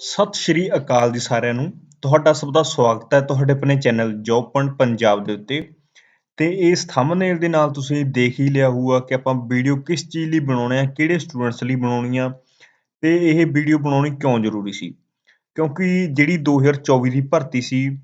ਸਤਿ ਸ਼੍ਰੀ ਅਕਾਲ ਜੀ ਸਾਰਿਆਂ ਨੂੰ। ਤੁਹਾਡਾ ਸਭ ਦਾ ਸਵਾਗਤ ਹੈ ਤੁਹਾਡੇ ਆਪਣੇ ਚੈਨਲ ਜੌਬ ਪੁਆਇੰਟ ਪੰਜਾਬ ਦੇ ਉੱਤੇ। ਤੇ ਇਸ ਥੰਬਨੇਲ ਦੇ ਨਾਲ ਤੁਸੀਂ ਦੇਖ ਹੀ ਲਿਆ ਹੋਊਗਾ ਕਿ ਆਪਾਂ ਵੀਡੀਓ ਕਿਸ ਚੀਜ਼ ਲਈ ਬਣਾਉਣੇ ਆ, ਕਿਹੜੇ ਸਟੂਡੈਂਟਸ ਲਈ ਬਣਾਉਣੀ ਆ, ਤੇ ਇਹ ਵੀਡੀਓ ਬਣਾਉਣੀ ਕਿਉਂ ਜ਼ਰੂਰੀ ਸੀ? ਕਿਉਂਕਿ ਜਿਹੜੀ 2024 ਦੀ ਭਰਤੀ ਸੀ,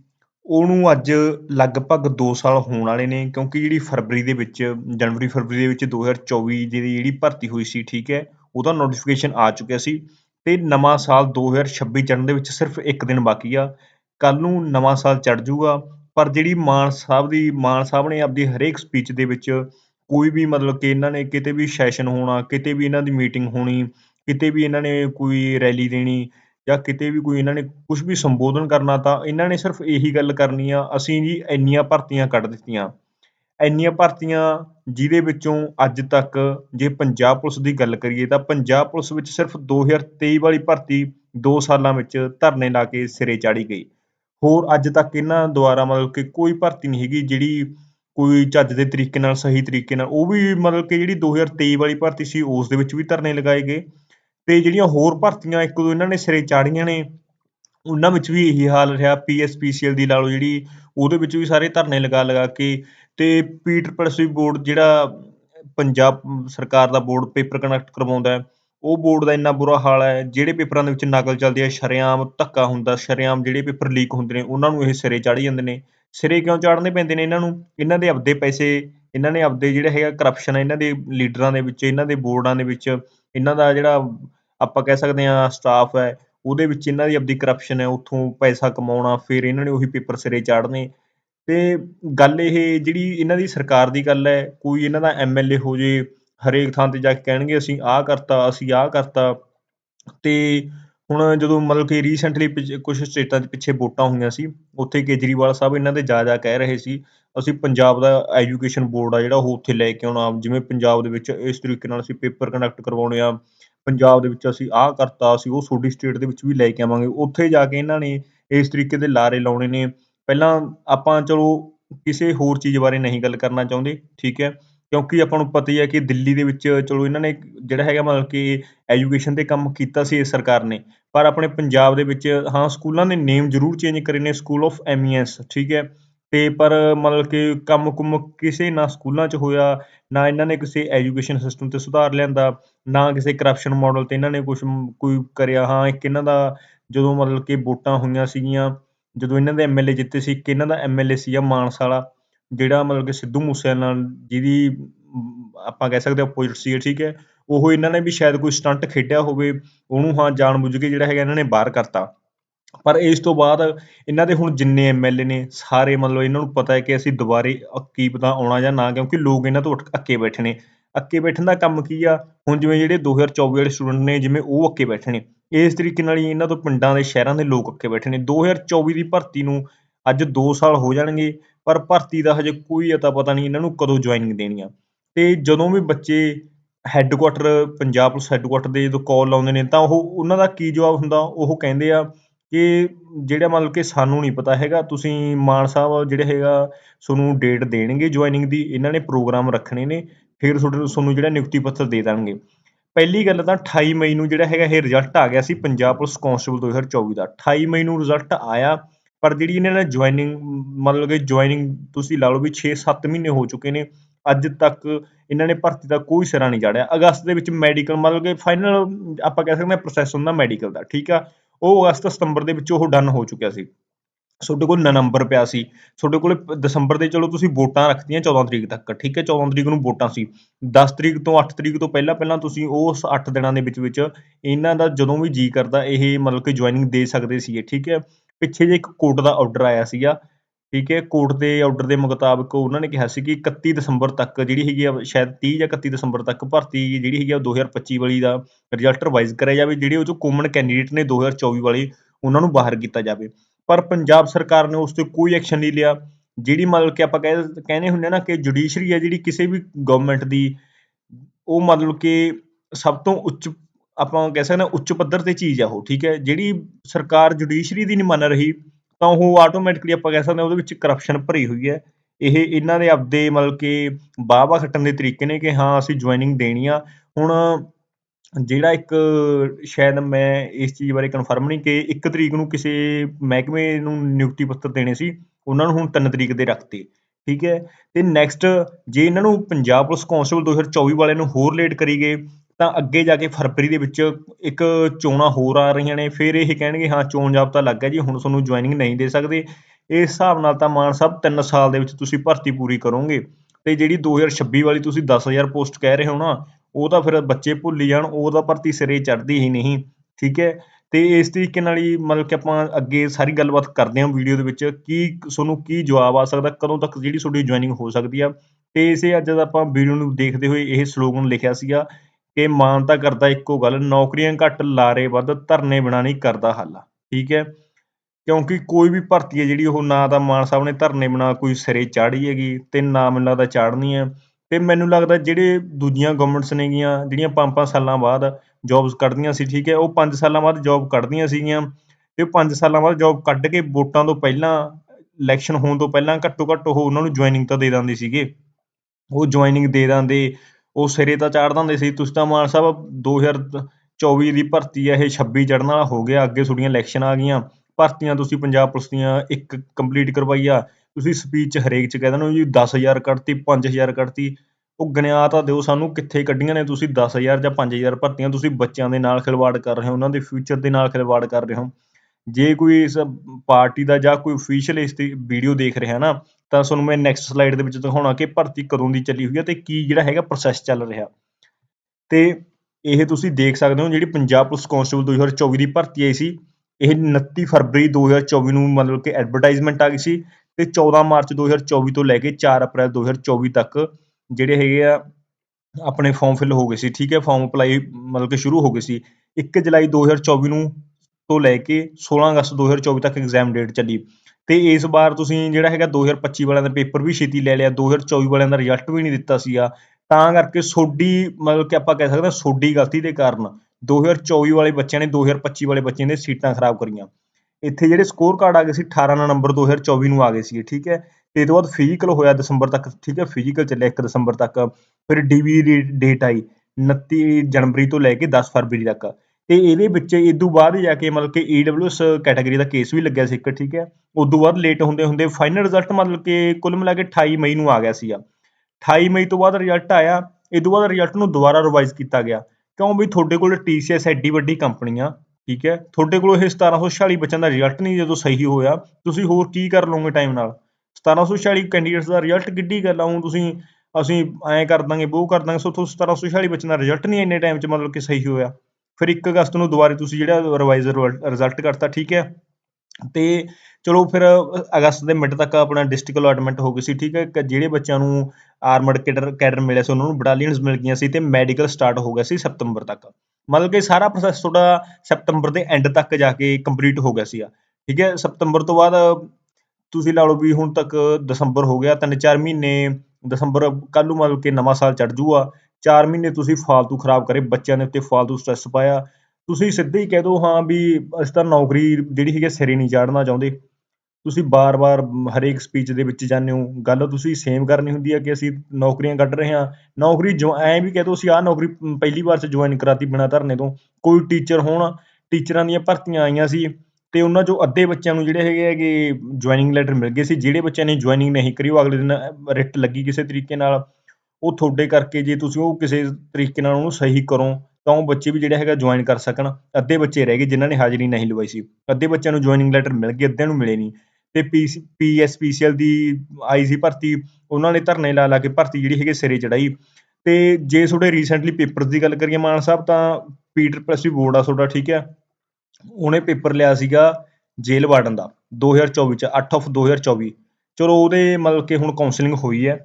ਉਹਨੂੰ ਅੱਜ ਲਗਭਗ 2 ਸਾਲ ਹੋਣ ਵਾਲੇ ਨੇ, ਕਿਉਂਕਿ ਜਿਹੜੀ ਫਰਵਰੀ ਦੇ ਵਿੱਚ ਜਨਵਰੀ ਫਰਵਰੀ ਦੇ ਵਿੱਚ 2024 ਦੀ ਜਿਹੜੀ ਭਰਤੀ ਹੋਈ ਸੀ, ਠੀਕ ਹੈ, ਉਹਦਾ ਨੋਟੀਫਿਕੇਸ਼ਨ ਆ ਚੁੱਕਿਆ ਸੀ। ਤੇ ਨਵਾਂ ਸਾਲ 2026 ਚੜ੍ਹਨ ਦੇ ਵਿੱਚ ਸਿਰਫ ਇੱਕ ਦਿਨ ਬਾਕੀ ਆ। ਕੱਲ੍ਹ ਨੂੰ ਨਵਾਂ ਸਾਲ ਚੜ੍ਹ ਜੂਗਾ ਪਰ ਜਿਹੜੀ ਮਾਨ ਸਾਹਿਬ ਦੀ, ਮਾਨ ਸਾਹਿਬ ਨੇ ਆਪਦੀ ਹਰੇਕ ਸਪੀਚ ਦੇ ਵਿੱਚ ਕੋਈ ਵੀ ਮਤਲਬ ਕਿ ਇਹਨਾਂ ਨੇ ਕਿਤੇ ਵੀ ਸੈਸ਼ਨ ਹੋਣਾ, ਕਿਤੇ ਵੀ ਇਹਨਾਂ ਦੀ ਮੀਟਿੰਗ ਹੋਣੀ, ਕਿਤੇ ਵੀ ਇਹਨਾਂ ਨੇ ਕੋਈ ਰੈਲੀ ਦੇਣੀ ਜਾਂ ਕਿਤੇ ਵੀ ਕੋਈ ਇਹਨਾਂ ਨੇ ਕੁਝ ਵੀ ਸੰਬੋਧਨ ਕਰਨਾ ਤਾਂ ਇਹਨਾਂ ਨੇ ਸਿਰਫ ਇਹੀ ਗੱਲ ਕਰਨੀ ਆ, ਅਸੀਂ ਜੀ ਇੰਨੀਆਂ ਭਰਤੀਆਂ ਕੱਢ ਦਿੱਤੀਆਂ। ਇੰਨੀਆਂ ਭਰਤੀਆਂ ਜਿਹਦੇ ਵਿੱਚੋਂ ਅੱਜ ਤੱਕ ਜੇ ਪੰਜਾਬ ਪੁਲਿਸ ਦੀ ਗੱਲ ਕਰੀਏ ਤਾਂ ਪੰਜਾਬ ਪੁਲਿਸ ਵਿੱਚ ਸਿਰਫ 2023 ਵਾਲੀ ਭਰਤੀ ਦੋ ਸਾਲਾਂ ਵਿੱਚ ਧਰਨੇ ਲਾ ਕੇ ਸਿਰੇ ਚਾੜੀ ਗਈ। ਹੋਰ ਅੱਜ ਤੱਕ ਇਹਨਾਂ ਦੁਆਰਾ ਮਤਲਬ ਕਿ ਕੋਈ ਭਰਤੀ ਨਹੀਂ ਹੈਗੀ ਜਿਹੜੀ ਕੋਈ ਚੱਜ ਦੇ ਤਰੀਕੇ ਨਾਲ, ਸਹੀ ਤਰੀਕੇ ਨਾਲ, ਉਹ ਵੀ ਮਤਲਬ ਕਿ ਜਿਹੜੀ 2023 ਵਾਲੀ ਭਰਤੀ ਸੀ ਉਸ ਦੇ ਵਿੱਚ ਵੀ ਧਰਨੇ ਲਗਾਏ ਗਏ। ਤੇ ਜਿਹੜੀਆਂ ਹੋਰ ਭਰਤੀਆਂ ਇੱਕ ਦੋ ਇਹਨਾਂ ਨੇ ਸਿਰੇ ਚਾੜੀਆਂ ਨੇ ਉਹਨਾਂ ਵਿੱਚ ਵੀ ਇਹੀ ਹਾਲ ਰਿਹਾ ਪੀਐਸਪੀਸੀਐਲ ਦੀ ਲਾ ਲਓ ਜਿਹੜੀ, ਉਹਦੇ ਵਿੱਚ ਵੀ ਸਾਰੇ ਧਰਨੇ ਲਗਾ ਲਗਾ ਕੇ ਅਤੇ ਪੀਟਰ ਪ੍ਰੈਸਵੀ ਬੋਰਡ ਜਿਹੜਾ ਪੰਜਾਬ ਸਰਕਾਰ ਦਾ ਬੋਰਡ ਪੇਪਰ ਕਨੈਕਟ ਕਰਵਾਉਂਦਾ ਉਹ ਬੋਰਡ ਦਾ ਇੰਨਾ ਬੁਰਾ ਹਾਲ ਹੈ, ਜਿਹੜੇ ਪੇਪਰਾਂ ਦੇ ਵਿੱਚ ਨਕਲ ਚੱਲਦੀ ਹੈ, ਸ਼ਰੇਆਮ ਧੱਕਾ ਹੁੰਦਾ, ਸ਼ਰੇਆਮ ਜਿਹੜੇ ਪੇਪਰ ਲੀਕ ਹੁੰਦੇ ਨੇ, ਉਹਨਾਂ ਨੂੰ ਇਹ ਸਿਰੇ ਚਾੜੀ ਜਾਂਦੇ ਨੇ। ਸਿਰੇ ਕਿਉਂ ਚਾੜਨੇ ਪੈਂਦੇ ਨੇ ਇਹਨਾਂ ਨੂੰ? ਇਹਨਾਂ ਦੇ ਆਪਦੇ ਪੈਸੇ, ਇਹਨਾਂ ਨੇ ਆਪਦੇ ਜਿਹੜਾ ਹੈਗਾ ਕਰਪਸ਼ਨ ਹੈ, ਇਹਨਾਂ ਦੇ ਲੀਡਰਾਂ ਦੇ ਵਿੱਚ, ਇਹਨਾਂ ਦੇ ਬੋਰਡਾਂ ਦੇ ਵਿੱਚ, ਇਹਨਾਂ ਦਾ ਜਿਹੜਾ ਆਪਾਂ ਕਹਿ ਸਕਦੇ ਹਾਂ ਸਟਾਫ ਹੈ ਉਹਦੇ ਵਿੱਚ ਇਹਨਾਂ ਦੀ ਆਪਦੀ ਕਰਪਸ਼ਨ ਹੈ, ਉੱਥੋਂ ਪੈਸਾ ਕਮਾਉਣਾ, ਫਿਰ ਇਹਨਾਂ ਨੇ ਉਹੀ ਪੇਪਰ ਸਿਰੇ ਚਾੜਨੇ ਤੇ ਗੱਲ ਇਹ ਜਿਹੜੀ ਇਹਨਾਂ ਦੀ ਸਰਕਾਰ ਦੀ ਗੱਲ ਹੈ, ਕੋਈ ਇਹਨਾਂ ਦਾ ਐਮਐਲਏ ਹੋ ਜੇ, ਹਰੇਕ ਥਾਂ ਤੇ ਜਾ ਕੇ ਕਹਿਣਗੇ ਅਸੀਂ ਆਹ ਕਰਤਾ, ਅਸੀਂ ਆਹ ਕਰਤਾ। ਤੇ ਹੁਣ ਜਦੋਂ ਮਤਲਬ ਕਿ ਰੀਸੈਂਟਲੀ ਕੁਝ ਸਟੇਟਾਂ ਦੇ ਪਿੱਛੇ ਵੋਟਾਂ ਹੋਈਆਂ ਸੀ, ਉੱਥੇ ਕੇਜਰੀਵਾਲ ਸਾਹਿਬ ਇਹਨਾਂ ਦੇ ਜਾ ਜਾ ਕਹਿ ਰਹੇ ਸੀ, ਅਸੀਂ ਪੰਜਾਬ ਦਾ ਐਜੂਕੇਸ਼ਨ ਬੋਰਡ ਆ ਜਿਹੜਾ ਉਹ ਉੱਥੇ ਲੈ ਕੇ ਆਉਣਾ, ਜਿਵੇਂ ਪੰਜਾਬ ਦੇ ਵਿੱਚ ਇਸ ਤਰੀਕੇ ਨਾਲ ਅਸੀਂ ਪੇਪਰ ਕੰਡਕਟ ਕਰਵਾਉਣੇ ਆ ਪੰਜਾਬ ਦੇ ਵਿੱਚ ਅਸੀਂ ਆਹ ਕਰਤਾ, ਅਸੀਂ ਉਹ ਤੁਹਾਡੀ ਸਟੇਟ ਦੇ ਵਿੱਚ ਵੀ ਲੈ ਕੇ ਆਵਾਂਗੇ। ਉੱਥੇ ਜਾ ਕੇ ਇਹਨਾਂ ਨੇ ਇਸ ਤਰੀਕੇ ਦੇ ਲਾਰੇ ਲਾਉਣੇ ਨੇ। ਪਹਿਲਾਂ ਆਪਾਂ ਚਲੋ ਕਿਸੇ ਹੋਰ ਚੀਜ਼ ਬਾਰੇ ਨਹੀਂ ਗੱਲ ਕਰਨਾ ਚਾਹੁੰਦੇ, ਠੀਕ ਹੈ? ਕਿਉਂਕਿ ਆਪਾਂ ਨੂੰ ਪਤਾ ਹੀ ਹੈ ਕਿ ਦਿੱਲੀ ਦੇ ਵਿੱਚ ਚਲੋ ਇਹਨਾਂ ਨੇ ਜਿਹੜਾ ਹੈਗਾ ਮਤਲਬ ਕਿ ਐਜੂਕੇਸ਼ਨ ਤੇ ਕੰਮ ਕੀਤਾ ਸੀ ਇਸ ਸਰਕਾਰ ਨੇ। ਪਰ ਆਪਣੇ ਪੰਜਾਬ ਦੇ ਵਿੱਚ ਹਾਂ, ਸਕੂਲਾਂ ਦੇ ਨੇਮ ਜ਼ਰੂਰ ਚੇਂਜ ਕਰੇ ਨੇ ਸਕੂਲ ਆਫ ਐਮਈਐਸ ਠੀਕ ਹੈ? ਤੇ ਪਰ ਮਤਲਬ ਕਿ ਕੰਮ ਕੁਮ ਕਿਸੇ ਨਾ ਸਕੂਲਾਂ 'ਚ ਹੋਇਆ, ਨਾ ਇਹਨਾਂ ਨੇ ਕਿਸੇ ਐਜੂਕੇਸ਼ਨ ਸਿਸਟਮ ਤੇ ਸੁਧਾਰ ਲਿਆਂਦਾ, ਨਾ ਕਿਸੇ ਕਰਪਸ਼ਨ ਮੋਡਲ ਤੇ ਇਹਨਾਂ ਨੇ ਕੁਛ ਕੋਈ ਕਰਿਆ। ਹਾਂ, ਇੱਕ ਇਹਨਾਂ ਦਾ ਜਦੋਂ ਮਤਲਬ ਕਿ ਵੋਟਾਂ ਹੋਈਆਂ ਸੀਗੀਆਂ, ਜਦੋਂ ਇਹਨਾਂ ਦੇ ਐਮਐਲਏ ਜਿੱਤੇ ਸੀ, ਇੱਕ ਇਹਨਾਂ ਦਾ ਐਮਐਲਏ ਸੀਗਾ ਮਾਨਸਾ ਵਾਲਾ ਜਿਹੜਾ ਮਤਲਬ ਕਿ ਸਿੱਧੂ ਮੂਸੇ ਨਾਲ ਜਿਹਦੀ ਆਪਾਂ ਕਹਿ ਸਕਦੇ ਅਪੋਜਿਟ ਸੀ ਠੀਕ ਹੈ। ਉਹ ਇਹਨਾਂ ਨੇ ਵੀ ਸ਼ਾਇਦ ਕੋਈ ਸਟੰਟ ਖੇਡਿਆ ਹੋਵੇ, ਉਹਨੂੰ ਹਾਂ ਜਾਣ ਬੁੱਝ ਕੇ ਜਿਹੜਾ ਹੈਗਾ ਇਹਨਾਂ ਨੇ ਬਾਹਰ ਕਰਤਾ। ਪਰ ਇਸ ਤੋਂ ਬਾਅਦ ਇਹਨਾਂ ਦੇ ਹੁਣ ਜਿੰਨੇ ਐਮਐਲਏ ਨੇ, ਸਾਰੇ ਮਤਲਬ ਇਹਨਾਂ ਨੂੰ ਪਤਾ ਹੈ ਕਿ ਅਸੀਂ ਦੁਬਾਰੇ ਕੀ ਪਤਾ ਆਉਣਾ ਜਾਂ ਨਾ, ਕਿਉਂਕਿ ਲੋਕ ਇਹਨਾਂ ਤੋਂ ਅੱਕੇ ਬੈਠੇ ਨੇ। ਅੱਕੇ ਬੈਠਣ ਦਾ ਕੰਮ ਕੀ ਆ? ਹੁਣ ਜਿਵੇਂ ਜਿਹੜੇ 2024 ਵਾਲੇ ਸਟੂਡੈਂਟ ਨੇ, ਜਿਵੇਂ ਉਹ ਅੱਕੇ ਬੈਠੇ ਨੇ। ਇਸ ਤਰੀਕੇ ਨਾਲ ਹੀ ਇਹਨਾਂ ਤੋਂ ਪਿੰਡਾਂ ਦੇ ਸ਼ਹਿਰਾਂ ਦੇ ਲੋਕ ਅੱਕੇ ਬੈਠੇ ਨੇ। 2024 ਦੀ ਭਰਤੀ ਨੂੰ ਅੱਜ 2 ਸਾਲ ਹੋ ਜਾਣਗੇ, ਪਰ ਭਰਤੀ ਦਾ ਹਜੇ ਕੋਈ ਅਤਾ ਪਤਾ ਨਹੀਂ ਇਹਨਾਂ ਨੂੰ ਕਦੋਂ ਜੁਆਇਨਿੰਗ ਦੇਣੀ ਆ ਤੇ ਜਦੋਂ ਵੀ ਬੱਚੇ ਹੈੱਡਕੁਆਟਰ ਪੰਜਾਬ ਪੁਲਿਸ ਹੈੱਡਕੁਆਟਰ ਦੇ ਜਦੋਂ ਕਾਲ ਲਾਉਂਦੇ ਨੇ, ਤਾਂ ਉਹ, ਉਹਨਾਂ ਦਾ ਕੀ ਜਵਾਬ ਹੁੰਦਾ? ਉਹ ਕਹਿੰਦੇ ਆ ਕਿ ਜਿਹੜਾ ਮਤਲਬ ਕਿ ਸਾਨੂੰ ਨਹੀਂ ਪਤਾ ਹੈਗਾ, ਤੁਸੀਂ ਮਾਨ ਸਾਹਿਬ ਜਿਹੜੇ ਹੈਗਾ ਤੁਹਾਨੂੰ ਡੇਟ ਦੇਣਗੇ ਜੁਆਇਨਿੰਗ ਦੀ, ਇਹਨਾਂ ਨੇ ਪ੍ਰੋਗਰਾਮ ਰੱਖਣੇ ਨੇ, ਫਿਰ ਤੁਹਾਡੇ ਤੁਹਾਨੂੰ ਜਿਹੜਾ ਨਿਯੁਕਤੀ ਪੱਤਰ ਦੇ ਦੇਣਗੇ। ਪਹਿਲੀ ਗੱਲ ਤਾਂ 28 ਮਈ ਨੂੰ ਜਿਹੜਾ ਹੈਗਾ ਇਹ ਰਿਜ਼ਲਟ ਆ ਗਿਆ ਸੀ ਪੰਜਾਬ ਪੁਲਿਸ ਕਾਂਸਟੇਬਲ 2024 ਦਾ। 28 ਮਈ ਨੂੰ ਰਿਜ਼ਲਟ ਆਇਆ, ਪਰ ਜਿਹੜੀ ਇਹਨਾਂ ਨੇ ਜੁਆਇਨਿੰਗ ਮਤਲਬ ਕਿ ਜੁਆਇਨਿੰਗ ਤੁਸੀਂ ਲਾ ਲਓ ਵੀ 6-7 ਮਹੀਨੇ ਹੋ ਚੁੱਕੇ ਨੇ, ਅੱਜ ਤੱਕ ਇਹਨਾਂ ਨੇ ਭਰਤੀ ਦਾ ਕੋਈ ਸਿਰਾ ਨਹੀਂ ਚਾੜਿਆ ਅਗਸਤ ਦੇ ਵਿੱਚ ਮੈਡੀਕਲ ਮਤਲਬ ਕਿ ਫਾਈਨਲ ਆਪਾਂ ਕਹਿ ਸਕਦੇ ਹਾਂ ਪ੍ਰੋਸੈਸ ਹੁੰਦਾ ਮੈਡੀਕਲ ਦਾ, ਠੀਕ ਆ? ਉਹ ਅਗਸਤ ਸਤੰਬਰ ਦੇ ਵਿੱਚ ਉਹ ਡਨ ਹੋ ਚੁੱਕਿਆ ਸੀ। ਤੁਹਾਡੇ ਕੋਲ ਨਵੰਬਰ ਪਿਆ ਸੀ। ਤੁਹਾਡੇ ਕੋਲ ਦਸੰਬਰ ਦੇ ਚਲੋ ਤੁਸੀਂ ਵੋਟਾਂ ਰੱਖਤੀਆਂ 14 ਤਰੀਕ ਤੱਕ, ਠੀਕ ਹੈ? 14 ਤਰੀਕ ਨੂੰ ਵੋਟਾਂ ਸੀ। 10 ਤਰੀਕ ਤੋਂ 8 ਤਰੀਕ ਤੋਂ ਪਹਿਲਾਂ ਪਹਿਲਾਂ ਤੁਸੀਂ ਉਸ 8 ਦਿਨਾਂ ਦੇ ਵਿੱਚ ਵਿੱਚ ਇਹਨਾਂ ਦਾ ਜਦੋਂ ਵੀ ਜੀ ਕਰਦਾ, ਇਹ ਮਤਲਬ ਕਿ ਜੁਆਇਨਿੰਗ ਦੇ ਸਕਦੇ ਸੀਗੇ, ਠੀਕ ਹੈ? ਪਿੱਛੇ ਜੇ ਇੱਕ ਕੋਰਟ ਦਾ ਆਰਡਰ ਆਇਆ ਸੀਗਾ। ਠੀਕ ਹੈ, ਕੋਰਟ ਦੇ ਆਰਡਰ ਦੇ ਮੁਤਾਬਕ ਉਹਨਾਂ ਨੇ ਕਿਹਾ ਸੀ ਕਿ 31 ਦਸੰਬਰ ਤੱਕ ਜਿਹੜੀ ਹੈਗੀ ਆ, ਸ਼ਾਇਦ 30 ਜਾਂ 31 ਦਸੰਬਰ ਤੱਕ ਭਰਤੀ ਜਿਹੜੀ ਹੈਗੀ ਆ 2025 ਵਾਲੀ ਦਾ ਰਿਜ਼ਲਟ ਰਿਵਾਈਜ਼ ਕਰਿਆ ਜਾਵੇ, ਜਿਹੜੇ ਉਹ ਚੋਂ ਕੋਮਨ ਕੈਂਡੀਡੇਟ ਨੇ 2024 ਵਾਲੇ, ਉਹਨਾਂ ਨੂੰ ਬਾਹਰ ਕੀਤਾ ਜਾਵੇ। ਪਰ ਪੰਜਾਬ ਸਰਕਾਰ ਨੇ ਉਸ ਤੇ ਕੋਈ ਐਕਸ਼ਨ ਨਹੀਂ ਲਿਆ। ਜਿਹੜੀ ਮਤਲਬ ਕਿ ਆਪਾਂ ਕਹਿੰਦੇ ਹੁੰਦੇ ਨਾ ਕਿ ਜੁਡੀਸ਼ਰੀ ਹੈ ਜਿਹੜੀ ਕਿਸੇ ਵੀ ਗਵਰਨਮੈਂਟ ਦੀ, ਉਹ ਮਤਲਬ ਕਿ ਸਭ ਤੋਂ ਉੱਚ, ਆਪਾਂ ਕਹਿ ਸਕਦੇ ਹਾਂ ਉੱਚ ਪੱਧਰ ਤੇ ਚੀਜ਼ ਆ ਉਹ, ਠੀਕ ਹੈ। ਜਿਹੜੀ ਸਰਕਾਰ ਜੁਡੀਸ਼ਰੀ ਦੀ ਨਹੀਂ ਮੰਨ ਰਹੀ ਤਾਂ ਉਹ ਆਟੋਮੈਟਿਕਲੀ ਆਪਾਂ ਕਹਿ ਸਕਦੇ ਹਾਂ ਉਹਦੇ ਵਿੱਚ ਕਰਪਸ਼ਨ ਭਰੀ ਹੋਈ ਹੈ। ਇਹ ਇਹਨਾਂ ਦੇ ਆਪਦੇ ਮਤਲਬ ਕਿ ਬਾਵਾ ਖੱਟਣ ਦੇ ਤਰੀਕੇ ਨੇ ਕਿ ਹਾਂ, ਅਸੀਂ ਜੁਆਇਨਿੰਗ ਦੇਣੀ ਆ ਹੁਣ ਜਿਹੜਾ ਇੱਕ ਸ਼ਾਇਦ ਮੈਂ ਇਸ ਚੀਜ਼ ਬਾਰੇ ਕਨਫਰਮ ਨਹੀਂ ਕਿ ਇੱਕ ਤਰੀਕ ਨੂੰ ਕਿਸੇ ਮਹਿਕਮੇ ਨੂੰ ਨਿਯੁਕਤੀ ਪੱਤਰ ਦੇਣੇ ਸੀ, ਉਹਨਾਂ ਨੂੰ ਹੁਣ 3 ਤਰੀਕ ਦੇ ਰੱਖਤੇ, ਠੀਕ ਹੈ। ਤੇ ਨੈਕਸਟ ਜੇ ਇਹਨਾਂ ਨੂੰ ਪੰਜਾਬ ਪੁਲਿਸ ਕਾਂਸਟੇਬਲ 2024 ਵਾਲਿਆਂ ਨੂੰ ਹੋਰ ਲੇਟ ਕਰੀ ਗਏ ਤਾਂ ਅੱਗੇ ਜਾ ਕੇ ਫਰਵਰੀ ਦੇ ਵਿੱਚ ਇੱਕ ਚੋਣਾਂ ਹੋਰ ਆ ਰਹੀਆਂ ਨੇ, ਫਿਰ ਇਹ ਕਹਿਣਗੇ, ਹਾਂ, ਚੋਣ ਜਾਬਤਾ ਲੱਗ ਗਿਆ ਜੀ, ਹੁਣ ਤੁਹਾਨੂੰ ਜੁਆਇਨਿੰਗ ਨਹੀਂ ਦੇ ਸਕਦੇ। ਇਸ ਹਿਸਾਬ ਨਾਲ ਤਾਂ ਮਾਨ ਸਾਹਿਬ 3 ਸਾਲ ਦੇ ਵਿੱਚ ਤੁਸੀਂ ਭਰਤੀ ਪੂਰੀ ਕਰੋਗੇ। ਤੇ ਜਿਹੜੀ 2026 ਵਾਲੀ ਤੁਸੀਂ 10000 ਪੋਸਟ ਕਹਿ ਰਹੇ ਹੋ ਨਾ, ਉਹ ਤਾਂ ਫਿਰ ਬੱਚੇ ਭੁੱਲ ਜਾਣ, ਉਹ ਤਾਂ ਭਰਤੀ ਸਿਰੇ ਚੜ੍ਹਦੀ ਹੀ ਨਹੀਂ, ਠੀਕ ਹੈ? ਤੇ ਇਸ ਤਰੀਕੇ ਨਾਲ ਹੀ ਮਤਲਬ ਕਿ ਆਪਾਂ ਅੱਗੇ ਸਾਰੀ ਗੱਲਬਾਤ ਕਰਦੇ ਹਾਂ ਵੀਡੀਓ ਦੇ ਵਿੱਚ, ਕੀ ਤੁਹਾਨੂੰ ਕੀ ਜਵਾਬ ਆ ਸਕਦਾ, ਕਦੋਂ ਤੱਕ ਜਿਹੜੀ ਤੁਹਾਡੀ ਜੁਆਇਨਿੰਗ ਹੋ ਸਕਦੀ ਆ? ਤੇ ਇਸੇ ਅੱਜ ਦਾ ਆਪਾਂ ਵੀਡੀਓ ਨੂੰ ਦੇਖਦੇ ਹੋਏ ਇਹ ਸਲੋਗਨ ਲਿਖਿਆ ਸੀਗਾ ਕਿ ਮਾਨਤਾ ਕਰਦਾ ਇੱਕੋ ਗੱਲ, ਨੌਕਰੀਆਂ ਘੱਟ, ਲਾਰੇ ਵੱਧ, ਧਰਨੇ ਬਿਨਾਂ ਨਹੀਂ ਕਰਦਾ ਹੱਲ। ਠੀਕ ਹੈ? ਕਿਉਂਕਿ ਕੋਈ ਵੀ ਭਰਤੀ ਹੈ ਜਿਹੜੀ ਉਹ ਨਾ ਤਾਂ ਮਾਨ ਸਾਹਿਬ ਨੇ ਧਰਨੇ ਬਿਨਾਂ ਕੋਈ ਸਿਰੇ ਚਾੜੀ ਹੈਗੀ ਤੇ ਨਾ ਮੈਨੂੰ ਲੱਗਦਾ ਚਾੜਨੀ ਹੈ। ਤੇ ਮੈਨੂੰ ਲੱਗਦਾ ਜਿਹੜੇ ਦੂਜੀਆਂ ਗਵਰਨਮੈਂਟਸ ਨੇਗੀਆਂ ਜਿਹੜੀਆਂ 5-5 ਸਾਲਾਂ ਬਾਅਦ ਜੌਬਸ ਕੱਢਦੀਆਂ ਸੀ, ਠੀਕ ਹੈ? ਉਹ 5 ਸਾਲਾਂ ਬਾਅਦ ਜੌਬ ਕੱਢਦੀਆਂ ਸੀਗੀਆਂ ਤੇ 5 ਸਾਲਾਂ ਬਾਅਦ ਜੌਬ ਕੱਢ ਕੇ ਵੋਟਾਂ ਤੋਂ ਪਹਿਲਾਂ ਇਲੈਕਸ਼ਨ ਹੋਣ ਤੋਂ ਪਹਿਲਾਂ ਘੱਟੋ ਘੱਟ ਉਹ ਉਹਨਾਂ ਨੂੰ ਜੁਆਇਨਿੰਗ ਤਾਂ ਦੇ ਦਿੰਦੇ ਸੀਗੇ। ਉਹ ਜੁਆਇਨਿੰਗ ਦੇ ਦਿੰਦੇ ਉਹ ਸਿਰੇ ਤਾਂ ਚਾੜ ਦਿੰਦੇ ਸੀ। ਤੁਸੀਂ ਤਾਂ ਮਾਨ ਸਾਹਿਬ 2024 ਦੀ ਭਰਤੀ ਹੈ ਇਹ ਛੱਬੀ ਚੜ੍ਹਨ ਵਾਲਾ ਹੋ ਗਿਆ। ਅੱਗੇ ਤੁਹਾਡੀਆਂ ਇਲੈਕਸ਼ਨ ਆ ਗਈਆਂ। ਭਰਤੀਆਂ ਤੁਸੀਂ ਪੰਜਾਬ ਪੁਲਿਸ ਦੀਆਂ ਇੱਕ ਕੰਪਲੀਟ ਕਰਵਾਈ ਆ। ਤੁਸੀਂ ਸਪੀਚ ਹਰੇਕ ਚ ਕਹਿ ਦਿੰਦੇ ਹੋ ਜੀ 10000 ਕੱਢਤੀ 5000 ਕੱਢਤੀ। ਉਹ ਗਿਣਿਆ ਤਾਂ ਦਿਓ ਸਾਨੂੰ ਕਿੱਥੇ ਕੱਢੀਆਂ ਨੇ ਤੁਸੀਂ। 10000 ਜਾਂ 5000 ਭਰਤੀਆਂ ਤੁਸੀਂ ਬੱਚਿਆਂ ਦੇ ਨਾਲ ਖਿਲਵਾੜ ਕਰ ਰਹੇ ਹੋ, ਉਹਨਾਂ ਦੇ ਫਿਊਚਰ ਦੇ ਨਾਲ ਖਿਲਵਾੜ ਕਰ ਰਹੇ ਹੋ। ਜੇ ਕੋਈ ਇਸ ਪਾਰਟੀ ਦਾ ਜਾਂ ਕੋਈ ਅਫੀਸ਼ੀਅਲ ਇਸ ਦੀ ਵੀਡੀਓ ਦੇਖ ਰਿਹਾ ਨਾ, ਤਾਂ ਤੁਹਾਨੂੰ ਮੈਂ ਨੈਕਸਟ ਸਲਾਈਡ ਦੇ ਵਿੱਚ ਦਿਖਾਉਣਾ ਕਿ ਭਰਤੀ ਕਦੋਂ ਦੀ ਚੱਲੀ ਹੋਈ ਹੈ ਤੇ ਕੀ ਜਿਹੜਾ ਹੈਗਾ ਪ੍ਰੋਸੈਸ ਚੱਲ ਰਿਹਾ। ਤੇ ਇਹ ਤੁਸੀਂ ਦੇਖ ਸਕਦੇ ਹੋ ਜਿਹੜੀ ਪੰਜਾਬ ਪੁਲਿਸ ਕਾਂਸਟੇਬਲ 2024 ਦੀ ਭਰਤੀ ਆਈ ਸੀ, ਇਹ 29 ਫਰਵਰੀ 2024 ਨੂੰ ਮਤਲਬ ਕਿ ਐਡਵਰਟਾਈਜ਼ਮੈਂਟ ਆ ਗਈ ਸੀ ਤੇ 14 ਮਾਰਚ 2024 ਤੋਂ ਲੈ ਕੇ 4 ਅਪ੍ਰੈਲ 2024 ਤੱਕ ਜਿਹੜੇ ਹੈਗੇ ਆ, ਆਪਣੇ ਫਾਰਮ ਫਿਲ ਹੋ ਗਏ ਸੀ, ਠੀਕ ਹੈ ਫਾਰਮ ਅਪਲਾਈ ਮਤਲਬ ਕਿ ਸ਼ੁਰੂ ਹੋ ਗਏ ਸੀ। 1 ਜੁਲਾਈ 2024 ਨੂੰ ਤੋਂ ਲੈ ਕੇ 16 ਅਗਸਤ 2024 ਤੱਕ ਐਗਜ਼ਾਮ ਡੇਟ ਚੱਲੀ। ਤੇ ਇਸ ਵਾਰ ਤੁਸੀਂ ਜਿਹੜਾ ਹੈਗਾ 2025 ਵਾਲਿਆਂ ਦਾ ਪੇਪਰ ਵੀ ਛੇਤੀ ਲੈ ਲਿਆ 2024 ਵਾਲਿਆਂ ਦਾ ਰਿਜ਼ਲਟ ਵੀ ਨਹੀਂ ਦਿੱਤਾ ਸੀਗਾ। ਤਾਂ ਕਰਕੇ ਸੋਡੀ ਮਤਲਬ ਕਿ ਆਪਾਂ ਕਹਿ ਸਕਦੇ ਹਾਂ ਸੋਡੀ ਗਲਤੀ ਦੇ ਕਾਰਨ 2024 ਵਾਲੇ ਬੱਚਿਆਂ ਨੇ 2025 ਵਾਲੇ ਬੱਚਿਆਂ ਦੇ ਸੀਟਾਂ ਖਰਾਬ ਕਰੀਆਂ। ਇੱਥੇ ਜਿਹੜੇ ਸਕੋਰ ਕਾਰਡ ਆ ਗਏ ਸੀ 18 ਨਵੰਬਰ 2024 ਨੂੰ ਆ ਗਏ ਸੀ ਠੀਕ ਹੈ? ਤੇ ਇਹ ਤੋਂ ਬਾਅਦ ਫਿਜ਼ੀਕਲ ਹੋਇਆ ਦਸੰਬਰ ਤੱਕ, ਠੀਕ ਹੈ? ਫਿਜ਼ੀਕਲ ਚੱਲਿਆ 1 ਦਸੰਬਰ ਤੱਕ। ਫਿਰ ਡੀਵੀ ਦੀ ਡੇਟ ਆਈ 29 ਜਨਵਰੀ ਤੋਂ ਲੈ ਕੇ 10 ਫਰਵਰੀ ਤੱਕ। ਤੇ ਇਹਦੇ ਵਿੱਚ ਇਦੋਂ ਬਾਅਦ ਜਾ ਕੇ ਮਤਲਬ ਕਿ ਈਡਬਲਯੂਐਸ ਕੈਟਾਗਰੀ ਦਾ ਕੇਸ ਵੀ ਲੱਗਿਆ ਸੀ ਇੱਕ, ਠੀਕ ਹੈ। ਉਦੋਂ ਬਾਅਦ ਲੇਟ ਹੁੰਦੇ ਹੁੰਦੇ ਫਾਈਨਲ ਰਿਜ਼ਲਟ ਮਤਲਬ ਕਿ ਕੁੱਲ ਮਿਲਾ ਕੇ 28 ਮਈ ਨੂੰ ਆ ਗਿਆ ਸੀਗਾ। 28 ਮਈ ਤੋਂ ਬਾਅਦ ਰਿਜ਼ਲਟ ਆਇਆ ਇਦੋਂ ਬਾਅਦ ਰਿਜ਼ਲਟ ਨੂੰ ਦੁਬਾਰਾ ਰਿਵਾਈਜ਼ ਕੀਤਾ ਗਿਆ। ਕਿਉਂ ਵੀ ਤੁਹਾਡੇ ਕੋਲ ਟੀਸੀਐਸ ਐਡੀ ਵੱਡੀ ਕੰਪਨੀ ਆ ਠੀਕ ਹੈ। ਤੁਹਾਡੇ ਕੋਲ ਇਹ 1746 ਬੱਚਿਆਂ ਦਾ ਰਿਜ਼ਲਟ ਨਹੀਂ ਜਦੋਂ ਸਹੀ ਹੋਇਆ, ਤੁਸੀਂ ਹੋਰ ਕੀ ਕਰ ਲਓਗੇ ਟਾਈਮ ਨਾਲ? 1746 ਕੈਂਡੀਡੇਟਸ ਦਾ ਰਿਜ਼ਲਟ ਕਿੱਡੀ ਗੱਲ ਆ, ਹੁਣ ਤੁਸੀਂ, ਅਸੀਂ ਐਂ ਕਰ ਦਾਂਗੇ ਉਹ ਕਰ ਦਾਂਗੇ, ਸੋ ਤੁਹਾਨੂੰ 1746 ਬੱਚਿਆਂ ਦਾ ਰਿਜ਼ਲਟ ਨਹੀਂ ਇੰਨੇ ਟਾਈਮ 'ਚ ਮਤਲਬ ਕਿ ਸਹੀ ਹੋਇਆ। ਫਿਰ 1 ਅਗਸਤ ਨੂੰ ਦੁਬਾਰੇ ਤੁਸੀਂ ਜਿਹੜਾ ਰਿਵਾਈਜ਼ ਰਿਜ਼ਲਟ ਕਰਤਾ ਠੀਕ ਹੈ? ਤੇ ਚਲੋ ਫਿਰ ਅਗਸਤ ਦੇ ਮਿਡ ਤੱਕ ਆਪਣਾ ਡਿਸਟ੍ਰਿਕਟ ਅਲਾਟਮੈਂਟ ਹੋ ਗਈ ਸੀ, ਠੀਕ ਹੈ? ਜਿਹੜੇ ਬੱਚਿਆਂ ਨੂੰ ਆਰਮਡ ਕੈਡਰ ਕੈਡਰ ਮਿਲਿਆ ਸੀ, ਉਹਨਾਂ ਨੂੰ ਬਟਾਲੀਅਨਸ ਮਿਲ ਗਈਆਂ ਸੀ ਤੇ ਮੈਡੀਕਲ ਸਟਾਰਟ ਹੋ ਗਿਆ ਸੀ ਸਤੰਬਰ ਤੱਕ। ਮਤਲਬ ਕਿ ਸਾਰਾ ਪ੍ਰੋਸੈਸ ਤੁਹਾਡਾ ਸਤੰਬਰ ਦੇ ਐਂਡ ਤੱਕ ਜਾ ਕੇ ਕੰਪਲੀਟ ਹੋ ਗਿਆ ਸੀਗਾ, ਠੀਕ ਹੈ? ਸਤੰਬਰ ਤੋਂ ਬਾਅਦ ਤੁਸੀਂ ਲਾ ਲਓ ਵੀ ਹੁਣ ਤੱਕ ਦਸੰਬਰ ਹੋ ਗਿਆ, ਤਿੰਨ ਚਾਰ ਮਹੀਨੇ ਦਸੰਬਰ ਕੱਲ ਨੂੰ ਮਤਲਬ ਕਿ ਨਵਾਂ ਸਾਲ ਚੜ ਜੂਗਾ। 4 ਮਹੀਨੇ ਤੁਸੀਂ ਫਾਲਤੂ ਖਰਾਬ ਕਰੇ, ਬੱਚਿਆਂ ਦੇ ਉੱਤੇ ਫਾਲਤੂ ਸਟ੍ਰੈਸ ਪਾਇਆ। ਤੁਸੀਂ ਸਿੱਧੇ ਹੀ ਕਹਿ ਦਿਓ ਹਾਂ ਵੀ ਅਸੀਂ ਤਾਂ ਨੌਕਰੀ ਜਿਹੜੀ ਹੈਗੀ ਸਿਰੇ ਨਹੀਂ ਚਾੜਨਾ ਚਾਹੁੰਦੇ। ਤੁਸੀਂ ਬਾਰ-ਬਾਰ ਹਰੇਕ ਸਪੀਚ ਦੇ ਵਿੱਚ ਜਾਂਦੇ ਹੋ। ਗੱਲ ਤੁਸੀਂ ਸੇਮ ਕਰਨੀ ਹੁੰਦੀ ਹੈ ਕਿ ਅਸੀਂ ਨੌਕਰੀਆਂ ਕੱਢ ਰਹੇ ਹਾਂ। ਨੌਕਰੀ ਜੋ ਐਂ ਵੀ ਕਹਿ ਦਿਓ ਅਸੀਂ ਆਹ ਨੌਕਰੀ ਪਹਿਲੀ ਵਾਰ 'ਚ ਜੁਆਇਨ ਕਰਾਤੀ ਬਿਨਾਂ ਧਰਨੇ ਤੋਂ। ਕੋਈ ਟੀਚਰ ਹੋਣ ਟੀਚਰਾਂ ਦੀਆਂ ਭਰਤੀਆਂ ਆਈਆਂ ਸੀ ਤੇ ਉਹਨਾਂ ਚੋਂ ਅੱਧੇ ਬੱਚਿਆਂ ਨੂੰ ਜਿਹੜੇ ਹੈਗੇ ਹੈਗੇ ਜੁਆਇਨਿੰਗ ਲੈਟਰ ਮਿਲ ਗਏ ਸੀ। ਜਿਹੜੇ ਬੱਚਿਆਂ ਨੇ ਜੁਆਇਨਿੰਗ ਨਹੀਂ ਕਰੀ, ਉਹ ਅਗਲੇ ਦਿਨ ਰਿਟ ਲੱਗੀ ਕਿਸੇ ਤਰੀਕੇ ਨਾਲ। ਉਹ ਤੁਹਾਡੇ ਕਰਕੇ ਜੇ ਤੁਸੀਂ ਉਹ ਕਿਸੇ ਤਰੀਕੇ ਨਾਲ ਉਹਨੂੰ ਸਹੀ ਕਰੋ, ਤਾਂ ਉਹ ਬੱਚੇ ਵੀ ਜਿਹੜੇ ਹੈਗਾ ਜੁਆਇਨ ਕਰ ਸਕਣ। ਅੱਧੇ ਬੱਚੇ ਰਹਿ ਗਏ ਜਿਨ੍ਹਾਂ ਨੇ ਹਾਜ਼ਰੀ ਨਹੀਂ ਲਵਾਈ ਸੀ। ਅੱਧੇ ਬੱਚਿਆਂ ਨੂੰ ਜੁਆਇਨਿੰਗ ਲੈਟਰ ਮਿਲ ਗਏ ਅੱਧਿਆਂ ਨੂੰ ਮਿਲੇ ਨਹੀਂ। ਤੇ ਪੀਐਸਪੀਸੀਐਲ ਦੀ ਆਈ ਸੀ ਭਰਤੀ, ਉਹਨਾਂ ਨੇ ਧਰਨੇ ਲਾ ਲਾ ਕੇ ਭਰਤੀ ਜਿਹੜੀ ਹੈਗੀ ਸਿਰੇ ਚੜਾਈ। ਤੇ ਜੇ ਤੁਹਾਡੇ ਰੀਸੈਂਟਲੀ ਪੇਪਰਸ ਦੀ ਗੱਲ ਕਰੀਏ ਮਾਨ ਸਾਹਿਬ, ਤਾਂ ਪੀਟਰ ਪਲੱਸ ਬੋਰਡ ਆ ਤੁਹਾਡਾ, ਠੀਕ ਹੈ? ਉਹਨੇ ਪੇਪਰ ਲਿਆ ਸੀਗਾ ਜੇਲ੍ਹ ਵਾਰਡਨ ਦਾ 2024 ਚ 8 ਆਫ 2024 ਚਲੋ ਉਹਦੇ ਮਤਲਬ ਕਿ ਹੁਣ ਕਾਉਂਸਲਿੰਗ ਹੋਈ ਹੈ।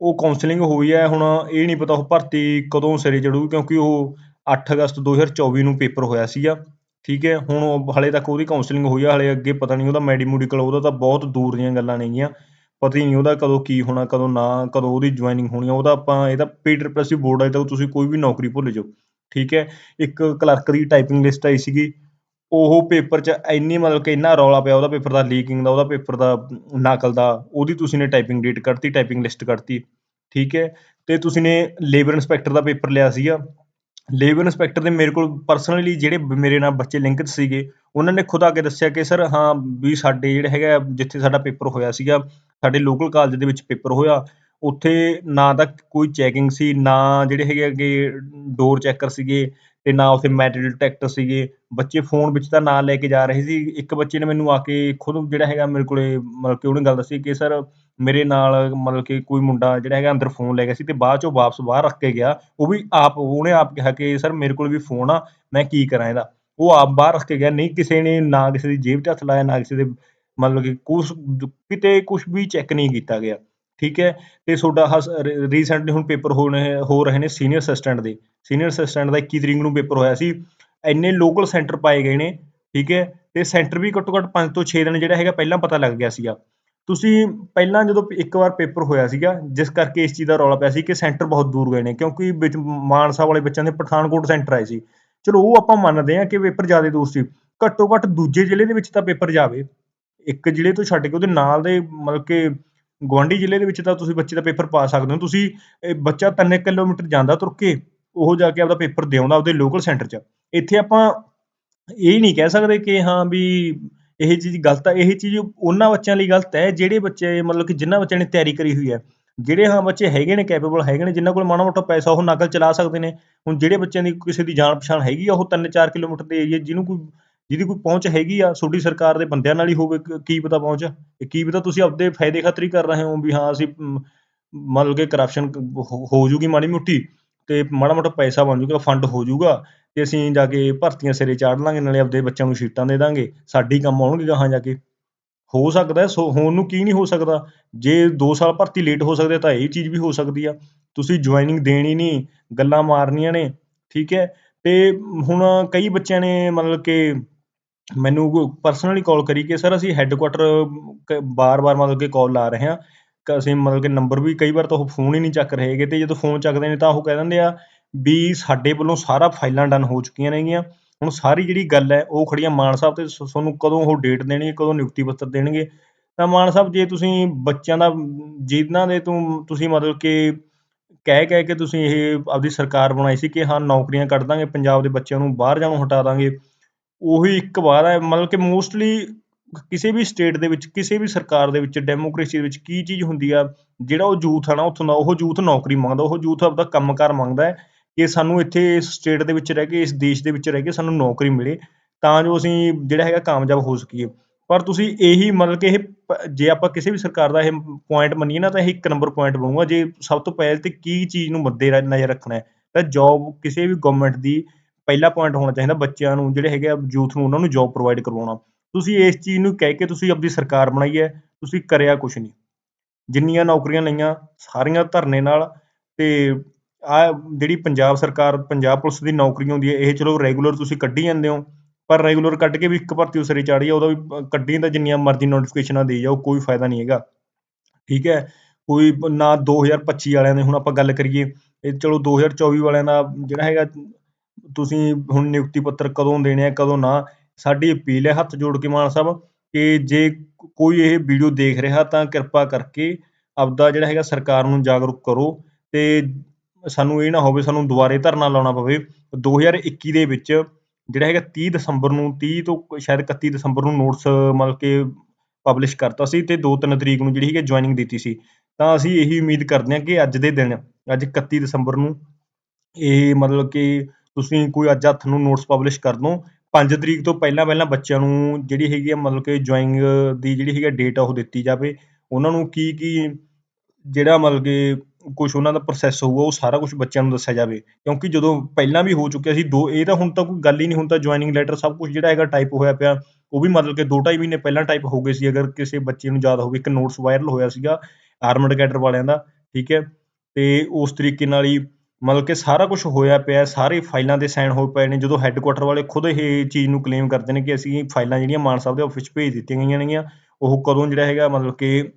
ਉਹ ਕਾਉਂਸਲਿੰਗ ਹੋਈ ਹੈ, ਹੁਣ ਇਹ ਨਹੀਂ ਪਤਾ ਉਹ ਭਰਤੀ ਕਦੋਂ ਸਿਰੇ ਚੜੂ ਕਿਉਂਕਿ ਉਹ ਅੱਠ ਅਗਸਤ 2024 ਨੂੰ ਪੇਪਰ ਹੋਇਆ ਸੀਗਾ, ਠੀਕ ਹੈ, ਹੁਣ ਉਹ ਹਾਲੇ ਤੱਕ ਉਹਦੀ ਕਾਉਂਸਲਿੰਗ ਹੋਈ ਆ, ਹਾਲੇ ਅੱਗੇ ਪਤਾ ਨਹੀਂ ਉਹਦਾ ਮੈਡੀ ਮੈਡੀਕਲ ਉਹਦਾ ਤਾਂ ਬਹੁਤ ਦੂਰ ਦੀਆਂ ਗੱਲਾਂ ਨੇਗੀਆਂ, ਪਤਾ ਹੀ ਨਹੀਂ ਉਹਦਾ ਕਦੋਂ ਕੀ ਹੋਣਾ, ਕਦੋਂ ਨਾ, ਕਦੋਂ ਉਹਦੀ ਜੁਆਇਨਿੰਗ ਹੋਣੀ ਆ, ਉਹਦਾ ਆਪਾਂ ਇਹਦਾ ਪੀਟਰ ਪ੍ਰੈਸ ਬੋਰਡ ਹੈ ਤਾਂ ਤੁਸੀਂ ਕੋਈ ਵੀ ਨੌਕਰੀ ਭੁੱਲ ਜਾਓ, ਠੀਕ ਹੈ, ਇੱਕ ਕਲਰਕ ਦੀ ਟਾਈਪਿੰਗ ਲਿਸਟ ਆਈ ਸੀਗੀ ਉਹ ਪੇਪਰ 'ਚ ਇੰਨੀ ਮਤਲਬ ਕਿ ਇੰਨਾ ਰੌਲਾ ਪਿਆ, ਉਹਦਾ ਪੇਪਰ ਦਾ ਲੀਕਿੰਗ ਦਾ, ਉਹਦਾ ਪੇਪਰ ਦਾ ਨਕਲ ਦਾ, ਉਹਦੀ ਤੁਸੀਂ ਨੇ ਟਾਈਪਿੰਗ ਡੇਟ ਕੱਢਤੀ ਟਾਈਪਿੰਗ ਲਿਸਟ ਕੱਢਤੀ, ਠੀਕ ਹੈ? ਤੇ ਤੁਸੀਂ ਨੇ ਲੇਬਰ ਇਨਸਪੈਕਟਰ ਦਾ ਪੇਪਰ ਲਿਆ ਸੀਗਾ। ਲੇਬਰ ਇੰਸਪੈਕਟਰ ਦੇ ਮੇਰੇ ਕੋਲ ਪਰਸਨਲੀ ਜਿਹੜੇ ਬ- ਮੇਰੇ ਨਾਲ ਬੱਚੇ ਲਿੰਕਡ ਸੀਗੇ, ਉਹਨਾਂ ਨੇ ਖੁਦ ਆ ਕੇ ਦੱਸਿਆ ਕਿ ਸਰ, ਹਾਂ ਵੀ ਸਾਡੇ ਜਿਹੜੇ ਹੈਗਾ, ਜਿੱਥੇ ਸਾਡਾ ਪੇਪਰ ਹੋਇਆ ਸੀਗਾ, ਸਾਡੇ ਲੋਕਲ ਕਾਲਜ ਦੇ ਵਿੱਚ ਪੇਪਰ ਹੋਇਆ, ਉੱਥੇ ਨਾ ਤਾਂ ਕੋਈ ਚੈਕਿੰਗ ਸੀ, ਨਾ ਜਿਹੜੇ ਹੈਗੇ ਅੱਗੇ ਡੋਰ ਚੈੱਕਰ ਸੀਗੇ ਤੇ ਨਾ ਉੱਥੇ ਮੈਟਲ ਡਿਟੈਕਟਰ ਸੀਗੇ। ਬੱਚੇ ਫੋਨ ਵਿੱਚ ਤਾਂ ਨਾਂ ਲੈ ਕੇ ਜਾ ਰਹੇ ਸੀ। ਇੱਕ ਬੱਚੇ ਨੇ ਮੈਨੂੰ ਆ ਕੇ ਖੁਦ ਜਿਹੜਾ ਹੈਗਾ ਮੇਰੇ ਕੋਲੇ ਮਤਲਬ ਕਿ ਉਹਨੇ ਗੱਲ ਦੱਸੀ ਕਿ ਸਰ ਮੇਰੇ ਨਾਲ ਮਤਲਬ ਕਿ ਕੋਈ ਮੁੰਡਾ ਜਿਹੜਾ ਹੈਗਾ ਅੰਦਰ ਫੋਨ ਲੈ ਗਿਆ ਸੀ ਤੇ ਬਾਅਦ 'ਚ ਉਹ ਵਾਪਸ ਬਾਹਰ ਰੱਖ ਕੇ ਗਿਆ। ਉਹ ਵੀ ਆਪ, ਉਹਨੇ ਆਪ ਕਿਹਾ ਕਿ ਸਰ ਮੇਰੇ ਕੋਲ ਵੀ ਫੋਨ ਆ, ਮੈਂ ਕੀ ਕਰਾਂ ਇਹਦਾ? ਉਹ ਆਪ ਬਾਹਰ ਰੱਖ ਕੇ ਗਿਆ। ਨਹੀਂ ਕਿਸੇ ਨੇ ਨਾ ਕਿਸੇ ਦੀ ਜੇਬ 'ਚ ਹੱਥ ਲਾਇਆ, ਨਾ ਕਿਸੇ ਦੇ ਮਤਲਬ ਕਿ ਕੁਛ, ਕਿਤੇ ਕੁਝ ਵੀ ਚੈੱਕ ਨਹੀਂ ਕੀਤਾ ਗਿਆ। ਠੀਕ ਹੈ, ਤੇ ਤੁਹਾਡਾ ਰੀਸੈਂਟਲੀ ਹੁਣ ਪੇਪਰ ਹੋ ਰਹੇ ਨੇ ਸੀਨੀਅਰ ਅਸਿਸਟੈਂਟ ਦੇ। ਸੀਨੀਅਰ ਅਸਿਸਟੈਂਟ ਦਾ 21 ਤਰੀਕ ਨੂੰ ਪੇਪਰ ਹੋਇਆ ਸੀ। ਇੰਨੇ ਲੋਕਲ ਸੈਂਟਰ ਪਾਏ ਗਏ ਨੇ, ਠੀਕ ਹੈ, ਤੇ ਸੈਂਟਰ ਵੀ ਘੱਟੋ ਘੱਟ 5 ਤੋਂ 6 ਦਿਨ ਜਿਹੜਾ ਹੈਗਾ ਪਹਿਲਾਂ ਪਤਾ ਲੱਗ ਗਿਆ ਸੀਗਾ। ਤੁਸੀਂ ਪਹਿਲਾਂ ਜਦੋਂ ਇੱਕ ਵਾਰ ਪੇਪਰ ਹੋਇਆ ਸੀਗਾ, ਜਿਸ ਕਰਕੇ ਇਸ ਚੀਜ਼ ਦਾ ਰੌਲਾ ਪਿਆ ਸੀ ਕਿ ਸੈਂਟਰ ਬਹੁਤ ਦੂਰ ਗਏ ਨੇ, ਕਿਉਂਕਿ ਵਿੱਚ ਮਾਨਸਾ ਵਾਲੇ ਬੱਚਿਆਂ ਦੇ ਪਠਾਨਕੋਟ ਸੈਂਟਰ ਆਏ ਸੀ। ਚਲੋ ਉਹ ਆਪਾਂ ਮੰਨਦੇ ਹਾਂ ਕਿ ਪੇਪਰ ਜ਼ਿਆਦਾ ਦੂਰ ਸੀ। ਘੱਟੋ ਘੱਟ ਦੂਜੇ ਜ਼ਿਲ੍ਹੇ ਦੇ ਵਿੱਚ ਤਾਂ ਪੇਪਰ ਜਾਵੇ। ਇੱਕ ਜ਼ਿਲ੍ਹੇ ਤੋਂ ਛੱਡ ਕੇ ਉਹਦੇ ਨਾਲ ਦੇ ਮਤਲਬ ਕਿ ਗੁਆਂਢੀ ਜ਼ਿਲ੍ਹੇ ਦੇ ਵਿੱਚ ਤਾਂ ਤੁਸੀਂ ਬੱਚੇ ਦਾ ਪੇਪਰ ਪਾ ਸਕਦੇ ਹੋ। ਤੁਸੀਂ, ਇਹ ਬੱਚਾ 3 ਕਿਲੋਮੀਟਰ ਜਾਂਦਾ ਤੁਰ ਕੇ, ਉਹ ਜਾ ਕੇ ਆਪਦਾ ਪੇਪਰ ਦੇ ਆਉਂਦਾ ਉਹਦੇ ਲੋਕਲ ਸੈਂਟਰ 'ਚ। ਇੱਥੇ ਆਪਾਂ ਇਹ ਨਹੀਂ ਕਹਿ ਸਕਦੇ ਕਿ ਹਾਂ ਵੀ ਇਹ ਚੀਜ਼ ਗਲਤ ਆ। ਇਹ ਚੀਜ਼ ਉਹਨਾਂ ਬੱਚਿਆਂ ਲਈ ਗਲਤ ਹੈ, ਜਿਹੜੇ ਬੱਚੇ, ਮਤਲਬ ਕਿ ਜਿਨ੍ਹਾਂ ਬੱਚਿਆਂ ਨੇ ਤਿਆਰੀ ਕਰੀ ਹੋਈ ਹੈ। ਜਿਹੜੇ ਹਾਂ ਬੱਚੇ ਹੈਗੇ ਨੇ ਕੈਪੇਬਲ ਹੈਗੇ ਨੇ, ਜਿਨ੍ਹਾਂ ਕੋਲ ਮਾੜਾ ਮੋਟਾ ਪੈਸਾ ਉਹ ਨਕਲ ਚਲਾ ਸਕਦੇ ਨੇ। ਹੁਣ ਜਿਹੜੇ ਬੱਚਿਆਂ ਦੀ ਕਿਸੇ ਦੀ ਜਾਣ ਪਛਾਣ ਹੈਗੀ ਆ, ਉਹ 3-4 ਕਿਲੋਮੀਟਰ ਦੇ ਏਰੀਏ, ਜਿਹਨੂੰ ਕੋਈ ਜਿਹਦੀ ਕੋਈ ਪਹੁੰਚ ਹੈਗੀ ਆ ਤੁਹਾਡੀ ਸਰਕਾਰ ਦੇ ਬੰਦਿਆਂ ਨਾਲ ਹੀ ਹੋਵੇ ਕ- ਕੀ ਪਤਾ ਪਹੁੰਚ? ਇਹ ਕੀ ਪਤਾ ਤੁਸੀਂ ਆਪਦੇ ਫਾਇਦੇ ਖਾਤਰ ਹੀ ਕਰ ਰਹੇ ਹੋ ਵੀ ਹਾਂ ਅਸੀਂ ਮ, ਮਤਲਬ ਕਿ ਕਰਪਸ਼ਨ ਹੋ ਜੂਗੀ ਮਾੜੀ ਮੋਟੀ ਤੇ ਮਾੜਾ ਮੋਟਾ ਪੈਸਾ ਬਣ ਜੂਗਾ ਫੰਡ ਹੋ ਜੂਗਾ ਤੇ ਅਸੀਂ ਜਾ ਕੇ ਭਰਤੀਆਂ ਸਿਰੇ ਚਾੜ ਲਾਂਗੇ ਨਾਲੇ ਆਪਦੇ ਬੱਚਿਆਂ ਨੂੰ ਸੀਟਾਂ ਦੇ ਦਾਂਗੇ ਸਾਡੀ ਕੰਮ ਆਉਣਗੇ ਗਾਹਾਂ ਜਾ ਕੇ। ਹੋ ਸਕਦਾ ਹੈ, ਸੋ ਹੋਣ ਨੂੰ ਕੀ ਨਹੀਂ ਹੋ ਸਕਦਾ? ਜੇ 2 ਸਾਲ ਭਰਤੀ ਲੇਟ ਹੋ ਸਕਦੇ ਤਾਂ ਇਹ ਚੀਜ਼ ਵੀ ਹੋ ਸਕਦੀ ਆ। ਤੁਸੀਂ ਜੁਆਇਨਿੰਗ ਦੇਣੀ ਨਹੀਂ ਗੱਲਾਂ ਮਾਰਨੀਆਂ ਨੇ ਠੀਕ ਹੈ? ਤੇ ਹੁਣ ਕਈ ਬੱਚਿਆਂ ਨੇ ਮਤਲਬ ਕਿ ਮੈਨੂੰ ਪਰਸਨਲੀ ਕਾਲ ਕਰੀ ਕਿ ਸਰ ਅਸੀਂ ਹੈੱਡਕੁਆਟਰ ਬਾਰ ਵਾਰ ਮਤਲਬ ਕਿ ਕਾਲ ਲਾ ਰਹੇ ਹਾਂ। ਕ ਅਸੀਂ ਮਤਲਬ ਕਿ ਨੰਬਰ ਵੀ ਕਈ ਵਾਰ ਤਾਂ ਉਹ ਫੋਨ ਹੀ ਨਹੀਂ ਚੱਕ ਰਹੇ ਹੈਗੇ ਅਤੇ ਜਦੋਂ ਫੋਨ ਚੱਕਦੇ ਨੇ ਤਾਂ ਉਹ ਕਹਿ ਦਿੰਦੇ ਆ ਵੀ ਸਾਡੇ ਵੱਲੋਂ ਸਾਰਾ ਫਾਈਲਾਂ ਡਨ ਹੋ ਚੁੱਕੀਆਂ ਨੇਗੀਆਂ ਹੁਣ ਸਾਰੀ ਜਿਹੜੀ ਗੱਲ ਹੈ ਉਹ ਖੜੀ ਮਾਨ ਸਾਹਿਬ ਤੇ ਸ, ਤੁਹਾਨੂੰ ਕਦੋਂ ਉਹ ਡੇਟ ਦੇਣਗੇ, ਕਦੋਂ ਨਿਯੁਕਤੀ ਪੱਤਰ ਦੇਣਗੇ? ਤਾਂ ਮਾਨ ਸਾਹਿਬ ਜੇ ਤੁਸੀਂ ਬੱਚਿਆਂ ਦਾ, ਜਿਨ੍ਹਾਂ ਦੇ ਤੋਂ ਤੁਸੀਂ ਮਤਲਬ ਕਿ ਕਹਿ ਕਹਿ ਕੇ ਤੁਸੀਂ ਇਹ ਆਪਦੀ ਸਰਕਾਰ ਬਣਾਈ ਸੀ ਕਿ ਹਾਂ ਨੌਕਰੀਆਂ ਕੱਢ ਦਾਂਗੇ, ਪੰਜਾਬ ਦੇ ਬੱਚਿਆਂ ਨੂੰ ਬਾਹਰ ਜਾਣੋਂ ਹਟਾ ਦਾਂਗੇ ਉਹੀ ਇੱਕ ਵਾਰ ਹੈ। ਮਤਲਬ ਕਿ ਮੋਸਟਲੀ ਕਿਸੇ ਵੀ ਸਟੇਟ ਦੇ ਵਿੱਚ, ਕਿਸੇ ਵੀ ਸਰਕਾਰ ਦੇ ਵਿੱਚ ਡੈਮੋਕ੍ਰੇਸੀ ਦੇ ਵਿੱਚ ਕੀ ਚੀਜ਼ ਹੁੰਦੀ ਆ, ਜਿਹੜਾ ਉਹ ਯੂਥ ਆ ਨਾ ਉੱਥੋਂ ਦਾ, ਉਹ ਯੂਥ ਨੌਕਰੀ ਮੰਗਦਾ, ਉਹ ਯੂਥ ਆਪਦਾ ਕੰਮਕਾਰ ਮੰਗਦਾ ਕਿ ਸਾਨੂੰ ਇੱਥੇ ਇਸ ਸਟੇਟ ਦੇ ਵਿੱਚ ਰਹਿ ਕੇ, ਇਸ ਦੇਸ਼ ਦੇ ਵਿੱਚ ਰਹਿ ਕੇ ਸਾਨੂੰ ਨੌਕਰੀ ਮਿਲੇ, ਤਾਂ ਜੋ ਅਸੀਂ ਜਿਹੜਾ ਹੈਗਾ ਕਾਮਯਾਬ ਹੋ ਸਕੀਏ। ਪਰ ਤੁਸੀਂ ਇਹੀ ਮਤਲਬ ਕਿ ਇਹ ਜੇ ਆਪਾਂ ਕਿਸੇ ਵੀ ਸਰਕਾਰ ਦਾ ਇਹ ਪੁਆਇੰਟ ਮੰਨੀਏ ਨਾ, ਤਾਂ ਇਹ ਇੱਕ ਨੰਬਰ ਪੁਆਇੰਟ ਬਣੂਗਾ। ਜੇ ਸਭ ਤੋਂ ਪਹਿਲ ਤੇ ਕੀ ਚੀਜ਼ ਨੂੰ ਮੱਦੇ ਨਜ਼ਰ ਰੱਖਣਾ ਹੈ, ਤਾਂ ਜੌਬ ਕਿਸੇ ਵੀ ਗਵਰਨਮੈਂਟ ਦੀ ਪਹਿਲਾ ਪੁਆਇੰਟ ਹੋਣਾ ਚਾਹੀਦਾ ਬੱਚਿਆਂ ਨੂੰ, ਜਿਹੜੇ ਹੈਗੇ ਆ ਯੂਥ ਨੂੰ, ਉਹਨਾਂ ਨੂੰ ਜੌਬ ਪ੍ਰੋਵਾਈਡ ਕਰਵਾਉਣਾ। ਤੁਸੀਂ ਇਸ ਚੀਜ਼ ਨੂੰ ਕਹਿ ਕੇ ਤੁਸੀਂ ਆਪਣੀ ਸਰਕਾਰ ਬਣਾਈ ਹੈ, ਤੁਸੀਂ ਕਰਿਆ ਕੁਛ ਨਹੀਂ। ਜਿੰਨੀਆਂ ਨੌਕਰੀਆਂ ਲਈਆਂ, ਸਾਰੀਆਂ ਧਰਨੇ ਨਾਲ, ਤੇ ਆ ਜਿਹੜੀ ਪੰਜਾਬ ਸਰਕਾਰ, ਪੰਜਾਬ ਪੁਲਿਸ ਦੀ ਨੌਕਰੀ ਹੁੰਦੀ ਹੈ, ਇਹ ਚਲੋ ਰੈਗੂਲਰ ਤੁਸੀਂ ਕੱਢੀ ਜਾਂਦੇ ਹੋ, ਪਰ ਰੈਗੂਲਰ ਕੱਢ ਕੇ ਵੀ ਇੱਕ ਭਰਤੀ ਉਸਰੇ ਚਾੜੀ ਆ, ਉਹਦਾ ਵੀ ਕੱਢੀ ਤਾਂ ਜਿੰਨੀਆਂ ਮਰਜ਼ੀ ਨੋਟੀਫਿਕੇਸ਼ਨਾਂ ਦੇ ਜਾਓ, ਕੋਈ ਫਾਇਦਾ ਨਹੀਂ ਹੈਗਾ। ਠੀਕ ਹੈ, ਕੋਈ ਬ- ਨਾ 2025 ਵਾਲਿਆਂ ਦੇ, ਹੁਣ ਆਪਾਂ ਗੱਲ ਕਰੀਏ, ਇਹ ਚਲੋ 2024 ਵਾਲਿਆਂ ਦਾ ਜਿਹੜਾ ਹੈਗਾ ਤੁਸੀਂ ਹੁਣ ਨਿਯੁਕਤੀ ਪੱਤਰ ਕਦੋਂ ਦੇਣੇ ਆ, ਕਦੋਂ ਨਾ, ਸਾਡੀ ਅਪੀਲ ਹੈ ਹੱਥ ਜੋੜ ਕੇ ਮਾਨ ਸਾਹਿਬ, ਕਿ ਜੇ ਕੋਈ ਇਹ ਵੀਡੀਓ ਦੇਖ ਰਿਹਾ ਤਾਂ ਕਿਰਪਾ ਕਰਕੇ ਆਪਦਾ ਜਿਹੜਾ ਹੈਗਾ ਸਰਕਾਰ ਨੂੰ ਜਾਗਰੂਕ ਕਰੋ ਅਤੇ ਸਾਨੂੰ ਇਹ ਨਾ ਹੋਵੇ ਸਾਨੂੰ ਦੁਬਾਰੇ ਧਰਨਾ ਲਾਉਣਾ ਪਵੇ। 2021 ਦੇ ਵਿੱਚ ਜਿਹੜਾ ਹੈਗਾ ਤੀਹ ਦਸੰਬਰ ਨੂੰ, ਤੀਹ ਤੋਂ ਸ਼ਾਇਦ 31 ਦਸੰਬਰ ਨੂੰ ਨੋਟਿਸ ਮਤਲਬ ਕਿ ਪਬਲਿਸ਼ ਕਰਤਾ ਸੀ ਅਤੇ ਦੋ ਤਿੰਨ ਤਰੀਕ ਨੂੰ ਜਿਹੜੀ ਹੈਗੀ ਜੁਆਇਨਿੰਗ ਦਿੱਤੀ ਸੀ। ਤਾਂ ਅਸੀਂ ਇਹੀ ਉਮੀਦ ਕਰਦੇ ਹਾਂ ਕਿ ਅੱਜ ਦੇ ਦਿਨ, ਅੱਜ 31 ਦਸੰਬਰ ਨੂੰ ਇਹ ਮਤਲਬ ਕਿ ਤੁਸੀਂ ਕੋਈ ਅੱਜ ਹੱਥ ਨੂੰ ਨੋਟਸ ਪਬਲਿਸ਼ ਕਰ ਦਿਓ। ਪੰਜ ਤਰੀਕ ਤੋਂ ਪਹਿਲਾਂ ਪਹਿਲਾਂ ਬੱਚਿਆਂ ਨੂੰ ਜਿਹੜੀ ਹੈਗੀ ਆ ਮਤਲਬ ਕਿ ਜੁਆਇੰਗ ਦੀ ਜਿਹੜੀ ਹੈਗੀ ਆ ਡੇਟ ਆ ਉਹ ਦਿੱਤੀ ਜਾਵੇ। ਉਹਨਾਂ ਨੂੰ ਕੀ ਕੀ ਜਿਹੜਾ ਮਤਲਬ ਕਿ ਕੁਛ ਉਹਨਾਂ ਦਾ ਪ੍ਰੋਸੈਸ ਹੋਊਗਾ, ਉਹ ਸਾਰਾ ਕੁਝ ਬੱਚਿਆਂ ਨੂੰ ਦੱਸਿਆ ਜਾਵੇ। ਕਿਉਂਕਿ ਜਦੋਂ ਪਹਿਲਾਂ ਵੀ ਹੋ ਚੁੱਕਿਆ ਸੀ, ਦੋ ਇਹ ਤਾਂ ਹੁਣ ਤਾਂ ਕੋਈ ਗੱਲ ਹੀ ਨਹੀਂ, ਹੁਣ ਤਾਂ ਜੁਆਇਨਿੰਗ ਲੈਟਰ ਸਭ ਕੁਝ ਜਿਹੜਾ ਹੈਗਾ ਟਾਈਪ ਹੋਇਆ ਪਿਆ। ਉਹ ਵੀ ਮਤਲਬ ਕਿ ਦੋ ਢਾਈ ਮਹੀਨੇ ਪਹਿਲਾਂ ਟਾਈਪ ਹੋ ਗਏ ਸੀ, ਅਗਰ ਕਿਸੇ ਬੱਚੇ ਨੂੰ ਯਾਦ ਹੋਵੇ। ਇੱਕ ਨੋਟਸ ਵਾਇਰਲ ਹੋਇਆ ਸੀਗਾ ਆਰਮਡ ਕੈਡਰ ਵਾਲਿਆਂ ਦਾ, ਠੀਕ ਹੈ। ਤੇ ਉਸ ਤਰੀਕੇ ਨਾਲ ਹੀ ਮਤਲਬ ਕਿ ਸਾਰਾ ਕੁਝ ਹੋਇਆ ਪਿਆ, ਸਾਰੇ ਫਾਈਲਾਂ ਦੇ ਸਾਈਨ ਹੋਏ ਪਏ ਨੇ, ਜਦੋਂ ਹੈੱਡਕੁਆਟਰ ਵਾਲੇ ਖੁਦ ਇਹ ਚੀਜ਼ ਨੂੰ ਕਲੇਮ ਕਰਦੇ ਨੇ ਕਿ ਅਸੀਂ ਫਾਈਲਾਂ ਜਿਹੜੀਆਂ ਮਾਨ ਸਾਹਿਬ ਦੇ ਆਫਿਸ 'ਚ ਭੇਜ ਦਿੱਤੀਆਂ ਗਈਆਂ ਨੇਗੀਆਂ, ਉਹ ਕਦੋਂ ਜਿਹੜਾ ਹੈਗਾ ਮਤਲਬ ਕਿ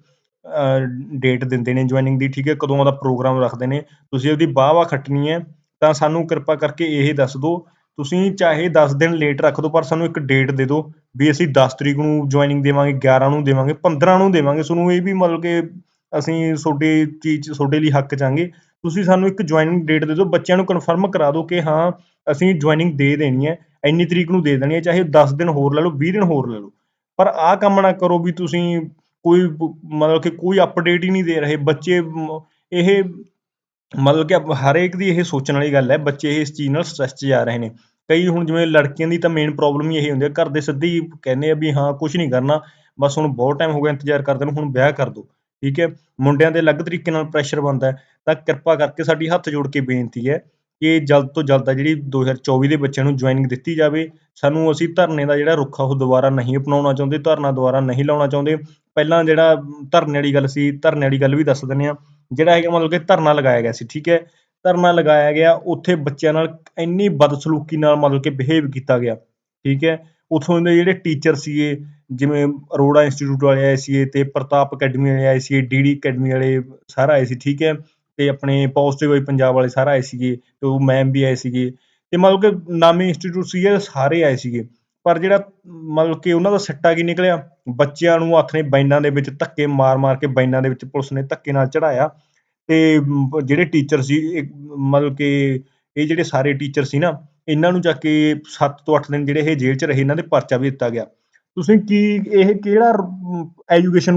ਡੇਟ ਦਿੰਦੇ ਨੇ ਜੁਆਇਨਿੰਗ ਦੀ, ਠੀਕ ਹੈ, ਕਦੋਂ ਉਹਦਾ ਪ੍ਰੋਗਰਾਮ ਰੱਖਦੇ ਨੇ, ਤੁਸੀਂ ਉਹਦੀ ਵਾਹ ਵਾਹ ਖੱਟਣੀ ਹੈ, ਤਾਂ ਸਾਨੂੰ ਕਿਰਪਾ ਕਰਕੇ ਇਹ ਦੱਸ ਦਿਓ, ਤੁਸੀਂ ਚਾਹੇ 10 ਦਿਨ ਲੇਟ ਰੱਖ ਦਿਓ, ਪਰ ਸਾਨੂੰ ਇੱਕ ਡੇਟ ਦੇ ਦਿਓ, ਵੀ ਅਸੀਂ 10 ਤਰੀਕ ਨੂੰ ਜੁਆਇਨਿੰਗ ਦੇਵਾਂਗੇ 11 ਨੂੰ ਦੇਵਾਂਗੇ 15 ਨੂੰ ਦੇਵਾਂਗੇ, ਤੁਹਾਨੂੰ ਇਹ ਵੀ ਮਤਲਬ ਕਿ ਅਸੀਂ ਤੁਹਾਡੀ ਚੀਜ਼ 'ਚ ਤੁਹਾਡੇ ਲਈ ਹੱਕ ਚਾਂਗੇ ਤੁਸੀਂ ਸਾਨੂੰ ਇੱਕ ਜੁਆਇਨਿੰਗ ਡੇਟ ਦੇ ਦਿਓ, ਬੱਚਿਆਂ ਨੂੰ ਕਨਫਰਮ ਕਰਾ ਦਿਓ ਕਿ ਹਾਂ, ਅਸੀਂ ਜੁਆਇਨਿੰਗ ਦੇ ਦੇਣੀ ਹੈ, ਇੰਨੀ ਤਰੀਕ ਨੂੰ ਦੇ ਦੇਣੀ ਹੈ, ਚਾਹੇ 10 ਦਿਨ ਹੋਰ ਲੈ ਲਓ 20 ਦਿਨ ਹੋਰ ਲੈ ਲਓ। ਪਰ ਆਹ ਕੰਮ ਨਾ ਕਰੋ ਵੀ ਤੁਸੀਂ ਕੋਈ ਮਤਲਬ ਕਿ ਕੋਈ ਅਪਡੇਟ ਹੀ ਨਹੀਂ ਦੇ ਰਹੇ, ਬੱਚੇ ਇਹ ਮਤਲਬ ਕਿ ਹਰੇਕ ਦੀ ਇਹ ਸੋਚਣ ਵਾਲੀ ਗੱਲ ਹੈ, ਬੱਚੇ ਇਸ ਚੀਜ਼ ਨਾਲ ਸਟ੍ਰੈਸ 'ਚ ਜਾ ਰਹੇ ਨੇ। ਕਈ ਹੁਣ ਜਿਵੇਂ ਲੜਕੀਆਂ ਦੀ ਤਾਂ ਮੇਨ ਪ੍ਰੋਬਲਮ ਹੀ ਇਹ ਹੁੰਦੀ ਹੈ, ਘਰ ਦੇ ਸਿੱਧੇ ਹੀ ਕਹਿੰਦੇ ਆ ਵੀ ਹਾਂ ਕੁਝ ਨਹੀਂ ਕਰਨਾ, ਬਸ ਹੁਣ ਬਹੁਤ ਟਾਈਮ ਹੋ ਗਿਆ ਇੰਤਜ਼ਾਰ ਕਰਦੇ ਨੂੰ, ਹੁਣ ਵਿਆਹ ਕਰ ਦਿਓ। ਠੀਕ ਹੈ, ਮੁੰਡਿਆਂ ਦੇ ਅਲੱਗ ਤਰੀਕੇ ਨਾਲ ਪ੍ਰੈਸ਼ਰ ਬਣਦਾ ਤਾਂ ਕਿਰਪਾ ਕਰਕੇ ਸਾਡੀ ਹੱਥ ਜੋੜ ਕੇ ਬੇਨਤੀ ਹੈ ਕਿ ਜਲਦ ਤੋਂ ਜਲਦ ਆ ਜਿਹੜੀ 2024 ਦੇ ਬੱਚਿਆਂ ਨੂੰ ਜੁਆਇਨਿੰਗ ਦਿੱਤੀ ਜਾਵੇ, ਸਾਨੂੰ ਅਸੀਂ ਧਰਨੇ ਦਾ ਜਿਹੜਾ ਰੁੱਖ ਆ ਉਹ ਦੁਬਾਰਾ ਨਹੀਂ ਅਪਣਾਉਣਾ ਚਾਹੁੰਦੇ, ਧਰਨਾ ਦੁਬਾਰਾ ਨਹੀਂ ਲਾਉਣਾ ਚਾਹੁੰਦੇ, ਪਹਿਲਾਂ ਜਿਹੜਾ ਧਰਨੇ ਵਾਲੀ ਗੱਲ ਸੀ, ਧਰਨੇ ਵਾਲੀ ਗੱਲ ਵੀ ਦੱਸ ਦਿੰਦੇ ਆ ਜਿਹੜਾ ਹੈਗਾ ਮਤਲਬ ਕਿ ਧਰਨਾ ਲਗਾਇਆ ਗਿਆ ਸੀ, ਠੀਕ ਹੈ, ਧਰਨਾ ਲਗਾਇਆ ਗਿਆ, ਉੱਥੇ ਬੱਚਿਆਂ ਨਾਲ ਇੰਨੀ ਬਦਸਲੂਕੀ ਨਾਲ ਮਤਲਬ ਕਿ ਬਿਹੇਵ ਕੀਤਾ ਗਿਆ, ਠੀਕ ਹੈ, ਉੱਥੋਂ ਦੇ ਜਿਹੜੇ ਟੀਚਰ ਸੀਗੇ ਜਿਵੇਂ ਅਰੋੜਾ ਇੰਸਟੀਚਿਊਟ ਵਾਲੇ ਆਏ ਸੀਗੇ ਅਤੇ ਪ੍ਰਤਾਪ ਅਕੈਡਮੀ ਵਾਲੇ ਆਏ ਸੀਗੇ, ਡੀ ਅਕੈਡਮੀ ਵਾਲੇ ਸਾਰਾ ਆਏ ਸੀ, ਠੀਕ ਹੈ ਅਤੇ ਆਪਣੇ ਪੋਜ਼ਿਟਿਵ ਵਾਈ ਪੰਜਾਬ ਵਾਲੇ ਸਾਰਾ ਆਏ ਸੀਗੇ ਅਤੇ ਉਹ ਮੈਮ ਵੀ ਆਏ ਸੀਗੇ ਅਤੇ ਮਤਲਬ ਕਿ ਨਾਮੀ ਇੰਸਟੀਚਿਊਟ ਸੀਗੇ, ਸਾਰੇ ਆਏ ਸੀਗੇ, ਪਰ ਜਿਹੜਾ ਮਤਲਬ ਕਿ ਉਹਨਾਂ ਦਾ ਸਿੱਟਾ ਕੀ ਨਿਕਲਿਆ? ਬੱਚਿਆਂ ਨੂੰ ਹੱਥ ਬਾਈਨਾਂ ਦੇ ਵਿੱਚ ਧੱਕੇ ਮਾਰ-ਮਾਰ ਕੇ ਬਾਈਨਾਂ ਦੇ ਵਿੱਚ ਪੁਲਿਸ ਨੇ ਧੱਕੇ ਨਾਲ ਚੜਾਇਆ ਅਤੇ ਜਿਹੜੇ ਟੀਚਰ ਸੀ, ਇਹ ਮਤਲਬ ਕਿ ਇਹ ਜਿਹੜੇ ਸਾਰੇ ਟੀਚਰ ਸੀ ਨਾ, ਇਹਨਾਂ ਨੂੰ ਜਾ ਕੇ ਸੱਤ ਤੋਂ ਅੱਠ ਦਿਨ ਜਿਹੜੇ ਇਹ ਜੇਲ੍ਹ 'ਚ ਰਹੇ, ਇਹਨਾਂ ਦੇ ਪਰਚਾ ਵੀ ਦਿੱਤਾ ਗਿਆ। ਤੁਸੀਂ ਕੀ, ਇਹ ਕਿਹੜਾ ਐਜੂਕੇਸ਼ਨ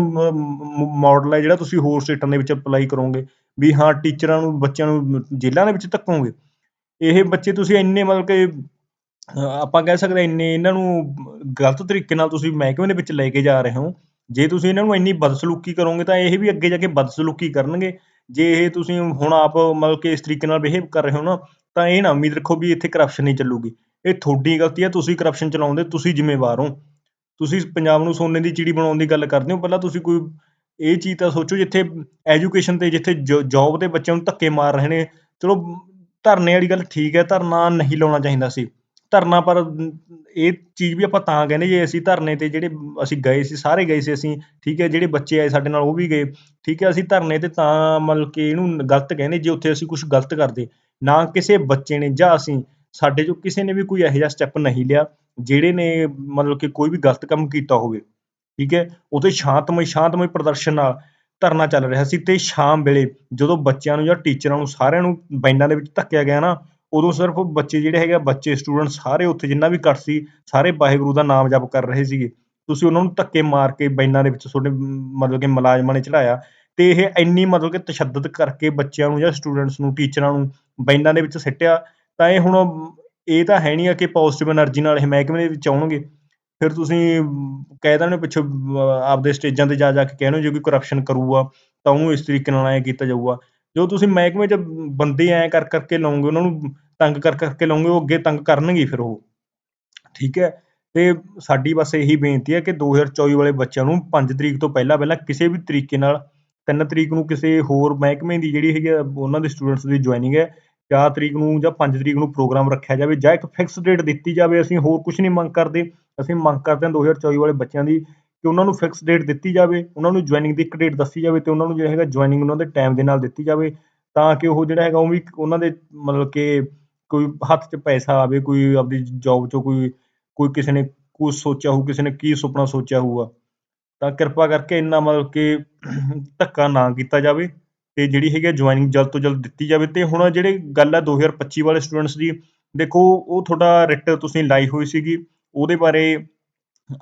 ਮਾਡਲ ਹੈ ਜਿਹੜਾ ਤੁਸੀਂ ਹੋਰ ਸਟੇਟਾਂ ਦੇ ਵਿੱਚ ਅਪਲਾਈ ਕਰੋਗੇ? ਵੀ ਹਾਂ, ਟੀਚਰਾਂ ਨੂੰ, ਬੱਚਿਆਂ ਨੂੰ ਜੇਲ੍ਹਾਂ ਦੇ ਵਿੱਚ ਧੱਕੋਗੇ? ਇਹ ਬੱਚੇ ਤੁਸੀਂ ਇੰਨੇ ਮਤਲਬ ਕਿ ਆਪਾਂ ਕਹਿ ਸਕਦੇ ਇੰਨੇ, ਇਹਨਾਂ ਨੂੰ ਗਲਤ ਤਰੀਕੇ ਨਾਲ ਤੁਸੀਂ ਮਹਿਕਮੇ ਦੇ ਵਿੱਚ ਲੈ ਕੇ ਜਾ ਰਹੇ ਹੋ। ਜੇ ਤੁਸੀਂ ਇਹਨਾਂ ਨੂੰ ਇੰਨੀ ਬਦਸਲੂਕੀ ਕਰੋਗੇ ਤਾਂ ਇਹ ਵੀ ਅੱਗੇ ਜਾ ਕੇ ਬਦਸਲੂਕੀ ਕਰਨਗੇ। ਜੇ ਇਹ ਤੁਸੀਂ ਹੁਣ ਆਪ ਮਤਲਬ ਕਿ ਇਸ ਤਰੀਕੇ ਨਾਲ ਬਿਹੇਵ ਕਰ ਰਹੇ ਹੋ ਨਾ, ਤਾਂ ਇਹ ਨਾ ਉਮੀਦ ਰੱਖੋ ਵੀ ਇੱਥੇ ਕਰਪਸ਼ਨ ਨਹੀਂ ਚੱਲੂਗੀ। ਇਹ ਤੁਹਾਡੀ ਗਲਤੀ ਹੈ, ਤੁਸੀਂ ਕਰਪਸ਼ਨ ਚਲਾਉਂਦੇ, ਤੁਸੀਂ ਜ਼ਿੰਮੇਵਾਰ ਹੋ। ਤੁਸੀਂ ਪੰਜਾਬ ਨੂੰ ਸੋਨੇ ਦੀ ਚਿੜੀ ਬਣਾਉਣ ਦੀ ਗੱਲ ਕਰਦੇ ਹੋ, ਪਹਿਲਾਂ ਤੁਸੀਂ ਕੋਈ ਇਹ ਚੀਜ਼ ਤਾਂ ਸੋਚੋ ਜਿੱਥੇ ਐਜੂਕੇਸ਼ਨ ਤੇ ਜਿੱਥੇ ਜੌਬ ਦੇ ਬੱਚਿਆਂ ਨੂੰ ਧੱਕੇ ਮਾਰ ਰਹੇ ਨੇ, ਚਲੋ ਧਰਨੇ ਵਾਲੀ ਗੱਲ ਠੀਕ ਹੈ, ਧਰਨਾ ਨਹੀਂ ਲਾਉਣਾ ਚਾਹੀਦਾ ਸੀ। ਧਰਨਾ ਪਰ ਇਹ ਚੀਜ਼ ਵੀ ਆਪਾਂ ਤਾਂ ਕਹਿੰਦੇ ਜੇ ਅਸੀਂ ਧਰਨੇ ਤੇ ਜਿਹੜੇ ਅਸੀਂ ਗਏ ਸੀ, ਸਾਰੇ ਗਏ ਸੀ ਅਸੀਂ, ਠੀਕ ਹੈ, ਜਿਹੜੇ ਬੱਚੇ ਆਏ ਸਾਡੇ ਨਾਲ ਉਹ ਵੀ ਗਏ, ਠੀਕ ਹੈ, ਅਸੀਂ ਧਰਨੇ ਤੇ ਤਾਂ ਮਤਲਬ ਕਿ ਇਹਨੂੰ ਗਲਤ ਕਹਿੰਦੇ, ਜੇ ਉੱਥੇ ਅਸੀਂ ਕੁਝ ਗਲਤ ਕਰਦੇ, ਨਾ ਕਿਸੇ ਬੱਚੇ ਨੇ ਜਾਂ ਅਸੀਂ ਸਾਡੇ ਚੋਂ ਕਿਸੇ ਨੇ ਵੀ ਕੋਈ ਇਹੋ ਜਿਹਾ ਸਟੈਪ ਨਹੀਂ ਲਿਆ ਜਿਹੜੇ ਨੇ ਮਤਲਬ ਕਿ ਕੋਈ ਵੀ ਗਲਤ ਕੰਮ ਕੀਤਾ ਹੋਵੇ ਠੀਕ ਹੈ ਉਹਦੇ ਸ਼ਾਂਤਮਈ ਸ਼ਾਂਤਮਈ ਪ੍ਰਦਰਸ਼ਨ ਨਾਲ ਧਰਨਾ ਚੱਲ ਰਿਹਾ ਸੀ ਤੇ ਸ਼ਾਮ ਵੇਲੇ ਜਦੋਂ ਬੱਚਿਆਂ ਨੂੰ ਜਾਂ ਟੀਚਰਾਂ ਨੂੰ ਸਾਰਿਆਂ ਨੂੰ ਬਾਈਨਾਂ ਦੇ ਵਿੱਚ ਧੱਕਿਆ ਗਿਆ ਨਾ ਉਦੋਂ ਸਿਰਫ ਬੱਚੇ ਜਿਹੜੇ ਹੈਗੇ ਆ, ਬੱਚੇ ਸਟੂਡੈਂਟ ਸਾਰੇ ਉੱਥੇ ਜਿੰਨਾ ਵੀ ਇਕੱਠ ਸੀ ਸਾਰੇ ਵਾਹਿਗੁਰੂ ਦਾ ਨਾਮ ਜਪ ਕਰ ਰਹੇ ਸੀਗੇ ਤੁਸੀਂ ਉਹਨਾਂ ਨੂੰ ਧੱਕੇ ਮਾਰ ਕੇ ਬਾਈਨਾਂ ਦੇ ਵਿੱਚ ਤੁਹਾਡੇ ਮਤਲਬ ਕਿ ਮੁਲਾਜ਼ਮਾਂ ਨੇ ਚੜਾਇਆ ਤੇ ਇਹ ਇੰਨੀ ਮਤਲਬ ਕਿ ਤਸ਼ੱਦਦ ਕਰਕੇ ਬੱਚਿਆਂ ਨੂੰ ਜਾਂ ਸਟੂਡੈਂਟਸ ਨੂੰ ਟੀਚਰਾਂ ਨੂੰ ਬਾਈਨਾਂ ਦੇ ਵਿੱਚ ਸਿੱਟਿਆ ਤਾਂ ਇਹ ਹੁਣ ਇਹ ਤਾਂ ਹੈ ਨਹੀਂ ਆ ਕਿ ਪੋਜ਼ਿਟਿਵ ਐਨਰਜੀ ਨਾਲ ਇਹ ਮਹਿਕਮੇ ਦੇ ਵਿੱਚ ਆਉਣਗੇ। ਫਿਰ ਤੁਸੀਂ ਕਹਿ ਦੇਣਾ ਪਿੱਛੋਂ ਆਪਦੇ ਸਟੇਜਾਂ ਤੇ ਜਾ ਜਾ ਕੇ ਕਹਿਣਾ ਜੇ ਕੋਈ ਕਰਪਸ਼ਨ ਕਰੂਗਾ, ਤਾਂ ਉਹਨੂੰ ਇਸ ਤਰੀਕੇ ਨਾਲ ਐ ਕੀਤਾ ਜਾਊਗਾ। ਜੋ ਤੁਸੀਂ ਮਹਿਕਮੇ 'ਚ ਬੰਦੇ ਐ ਕਰ, ਕਰਕੇ ਲਾਉਂਗੇ, ਉਹਨਾਂ ਨੂੰ ਤੰਗ ਕਰ, ਕਰਕੇ ਲਾਉਂਗੇ, ਉਹ ਅੱਗੇ ਤੰਗ ਕਰਨਗੇ ਫਿਰ ਉਹ। ਠੀਕ ਹੈ? ਤੇ ਸਾਡੀ ਬਸ ਇਹੀ ਬੇਨਤੀ ਹੈ ਕਿ 2024 ਵਾਲੇ ਬੱਚਿਆਂ ਨੂੰ 5 ਤਰੀਕ ਤੋਂ ਪਹਿਲਾਂ ਪਹਿਲਾਂ ਕਿਸੇ ਵੀ ਤਰੀਕੇ ਨਾਲ 3 ਤਰੀਕ ਨੂੰ ਕਿਸੇ ਹੋਰ ਮਹਿਕਮੇ ਦੀ ਜਿਹੜੀ ਹੈਗੀ ਉਹਨਾਂ ਦੇ ਸਟੂਡੈਂਟਸ ਦੀ ਜੁਆਇਨਿੰਗ ਹੈ 4 ਤਰੀਕ ਨੂੰ ਜਾਂ 5 ਤਰੀਕ ਨੂੰ ਪ੍ਰੋਗਰਾਮ ਰੱਖਿਆ ਜਾਵੇ, ਜਾਂ ਇੱਕ ਫਿਕਸ ਡੇਟ ਦਿੱਤੀ ਜਾਵੇ, ਅਸੀਂ ਹੋਰ ਕੁਝ ਨਹੀਂ ਮੰਗ ਕਰਦੇ। ਅਸੀਂ ਮੰਗ ਕਰਦੇ ਹਾਂ 2024 ਵਾਲੇ ਬੱਚਿਆਂ ਦੀ ਕਿ ਉਹਨਾਂ ਨੂੰ ਫਿਕਸ ਡੇਟ ਦਿੱਤੀ ਜਾਵੇ, ਉਹਨਾਂ ਨੂੰ ਜੁਆਇਨਿੰਗ ਦੀ ਇੱਕ ਡੇਟ ਦੱਸੀ ਜਾਵੇ ਤੇ ਉਹਨਾਂ ਨੂੰ ਜਿਹੜਾ ਹੈਗਾ ਜੁਆਇਨਿੰਗ ਉਹਨਾਂ ਦੇ ਟਾਈਮ ਦੇ ਨਾਲ ਦਿੱਤੀ ਜਾਵੇ, ਤਾਂ ਕਿ ਉਹ ਜਿਹੜਾ ਹੈਗਾ ਉਹ ਵੀ ਉਹਨਾਂ ਦੇ ਮਤਲਬ ਕਿ ਕੋਈ ਹੱਥ 'ਚ ਪੈਸਾ ਆਵੇ, ਕੋਈ ਆਪਦੀ ਜੌਬ 'ਚੋਂ ਕੋਈ ਕੋਈ ਕਿਸੇ ਨੇ ਕੁਛ ਸੋਚਿਆ ਹੋਊ, ਕਿਸੇ ਨੇ ਕੀ ਸੁਪਨਾ ਸੋਚਿਆ ਹੋਊਗਾ। ਤਾਂ ਕਿਰਪਾ ਕਰਕੇ ਇੰਨਾ ਮਤਲਬ ਕਿ ਧੱਕਾ ਨਾ ਕੀਤਾ ਜਾਵੇ। ਤੇ ਜਿਹੜੀ ਹੈਗੀ ਜੁਆਇਨਿੰਗ ਜਲਦ ਤੋਂ ਜਲਦ ਦਿੱਤੀ ਜਾਵੇ ਤੇ ਹੁਣ ਜਿਹੜੇ ਗੱਲ ਹੈ 2025 ਵਾਲੇ ਸਟੂਡੈਂਟਸ ਦੀ, ਦੇਖੋ, ਉਹ ਤੁਹਾਡਾ ਰਿਟ ਤੁਸੀਂ ਲਾਈ ਹੋਈ ਸੀਗੀ, ਉਹਦੇ ਬਾਰੇ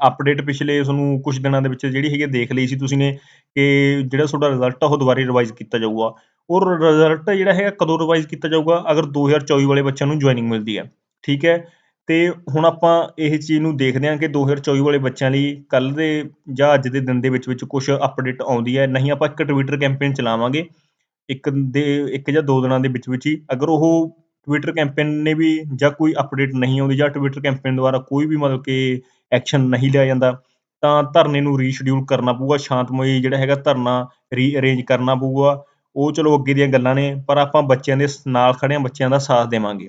ਅਪਡੇਟ ਪਿਛਲੇ ਤੁਹਾਨੂੰ ਕੁਝ ਦਿਨਾਂ ਦੇ ਵਿੱਚ ਜਿਹੜੀ ਹੈਗੀ ਆ ਦੇਖ ਲਈ ਸੀ ਤੁਸੀਂ ਨੇ ਕਿ ਜਿਹੜਾ ਤੁਹਾਡਾ ਰਿਜ਼ਲਟ ਆ ਉਹ ਦੁਬਾਰਾ ਰਿਵਾਈਜ਼ ਕੀਤਾ ਜਾਊਗਾ। ਔਰ ਰਿਜ਼ਲਟ ਜਿਹੜਾ ਹੈਗਾ ਕਦੋਂ ਰਿਵਾਈਜ਼ ਕੀਤਾ ਜਾਊਗਾ? ਅਗਰ 2024 ਵਾਲੇ ਬੱਚਿਆਂ ਨੂੰ ਜੁਆਇਨਿੰਗ ਮਿਲਦੀ ਹੈ ਠੀਕ ਹੈ? ਅਤੇ ਹੁਣ ਆਪਾਂ ਇਹ ਚੀਜ਼ ਨੂੰ ਦੇਖਦੇ ਹਾਂ ਕਿ 2024 ਵਾਲੇ ਬੱਚਿਆਂ ਲਈ ਕੱਲ੍ਹ ਦੇ ਜਾਂ ਅੱਜ ਦੇ ਦਿਨ ਦੇ ਵਿੱਚ ਵਿੱਚ ਕੁਛ ਅਪਡੇਟ ਆਉਂਦੀ ਹੈ। ਨਹੀਂ ਆਪਾਂ ਇੱਕ ਟਵਿੱਟਰ ਕੈਂਪੇਨ ਚਲਾਵਾਂਗੇ। ਇੱਕ ਦੇ, ਇੱਕ ਜਾਂ ਦੋ ਦਿਨਾਂ ਦੇ ਵਿੱਚ ਵਿੱਚ ਹੀ ਅਗਰ ਉਹ ਟਵਿੱਟਰ ਕੈਂਪੇਨ ਨੇ ਵੀ ਜਾਂ ਕੋਈ ਅਪਡੇਟ ਨਹੀਂ ਆਉਂਦੀ ਜਾਂ ਟਵਿੱਟਰ ਕੈਂਪੇਨ ਦੁਆਰਾ ਕੋਈ ਵੀ ਮਤਲਬ ਕਿ ਐਕਸ਼ਨ ਨਹੀਂ ਲਿਆ ਜਾਂਦਾ, ਤਾਂ ਧਰਨੇ ਨੂੰ ਰੀਸ਼ਡਿਊਲ ਕਰਨਾ ਪਊਗਾ। ਸ਼ਾਂਤਮਈ ਜਿਹੜਾ ਹੈਗਾ ਧਰਨਾ ਰੀਅਰੇਂਜ ਕਰਨਾ ਪਊਗਾ। ਉਹ ਚਲੋ ਅੱਗੇ ਦੀਆਂ ਗੱਲਾਂ ਨੇ, ਪਰ ਆਪਾਂ ਬੱਚਿਆਂ ਦੇ ਨਾਲ ਖੜੇ ਹਾਂ, ਬੱਚਿਆਂ ਦਾ ਸਾਥ ਦੇਵਾਂਗੇ।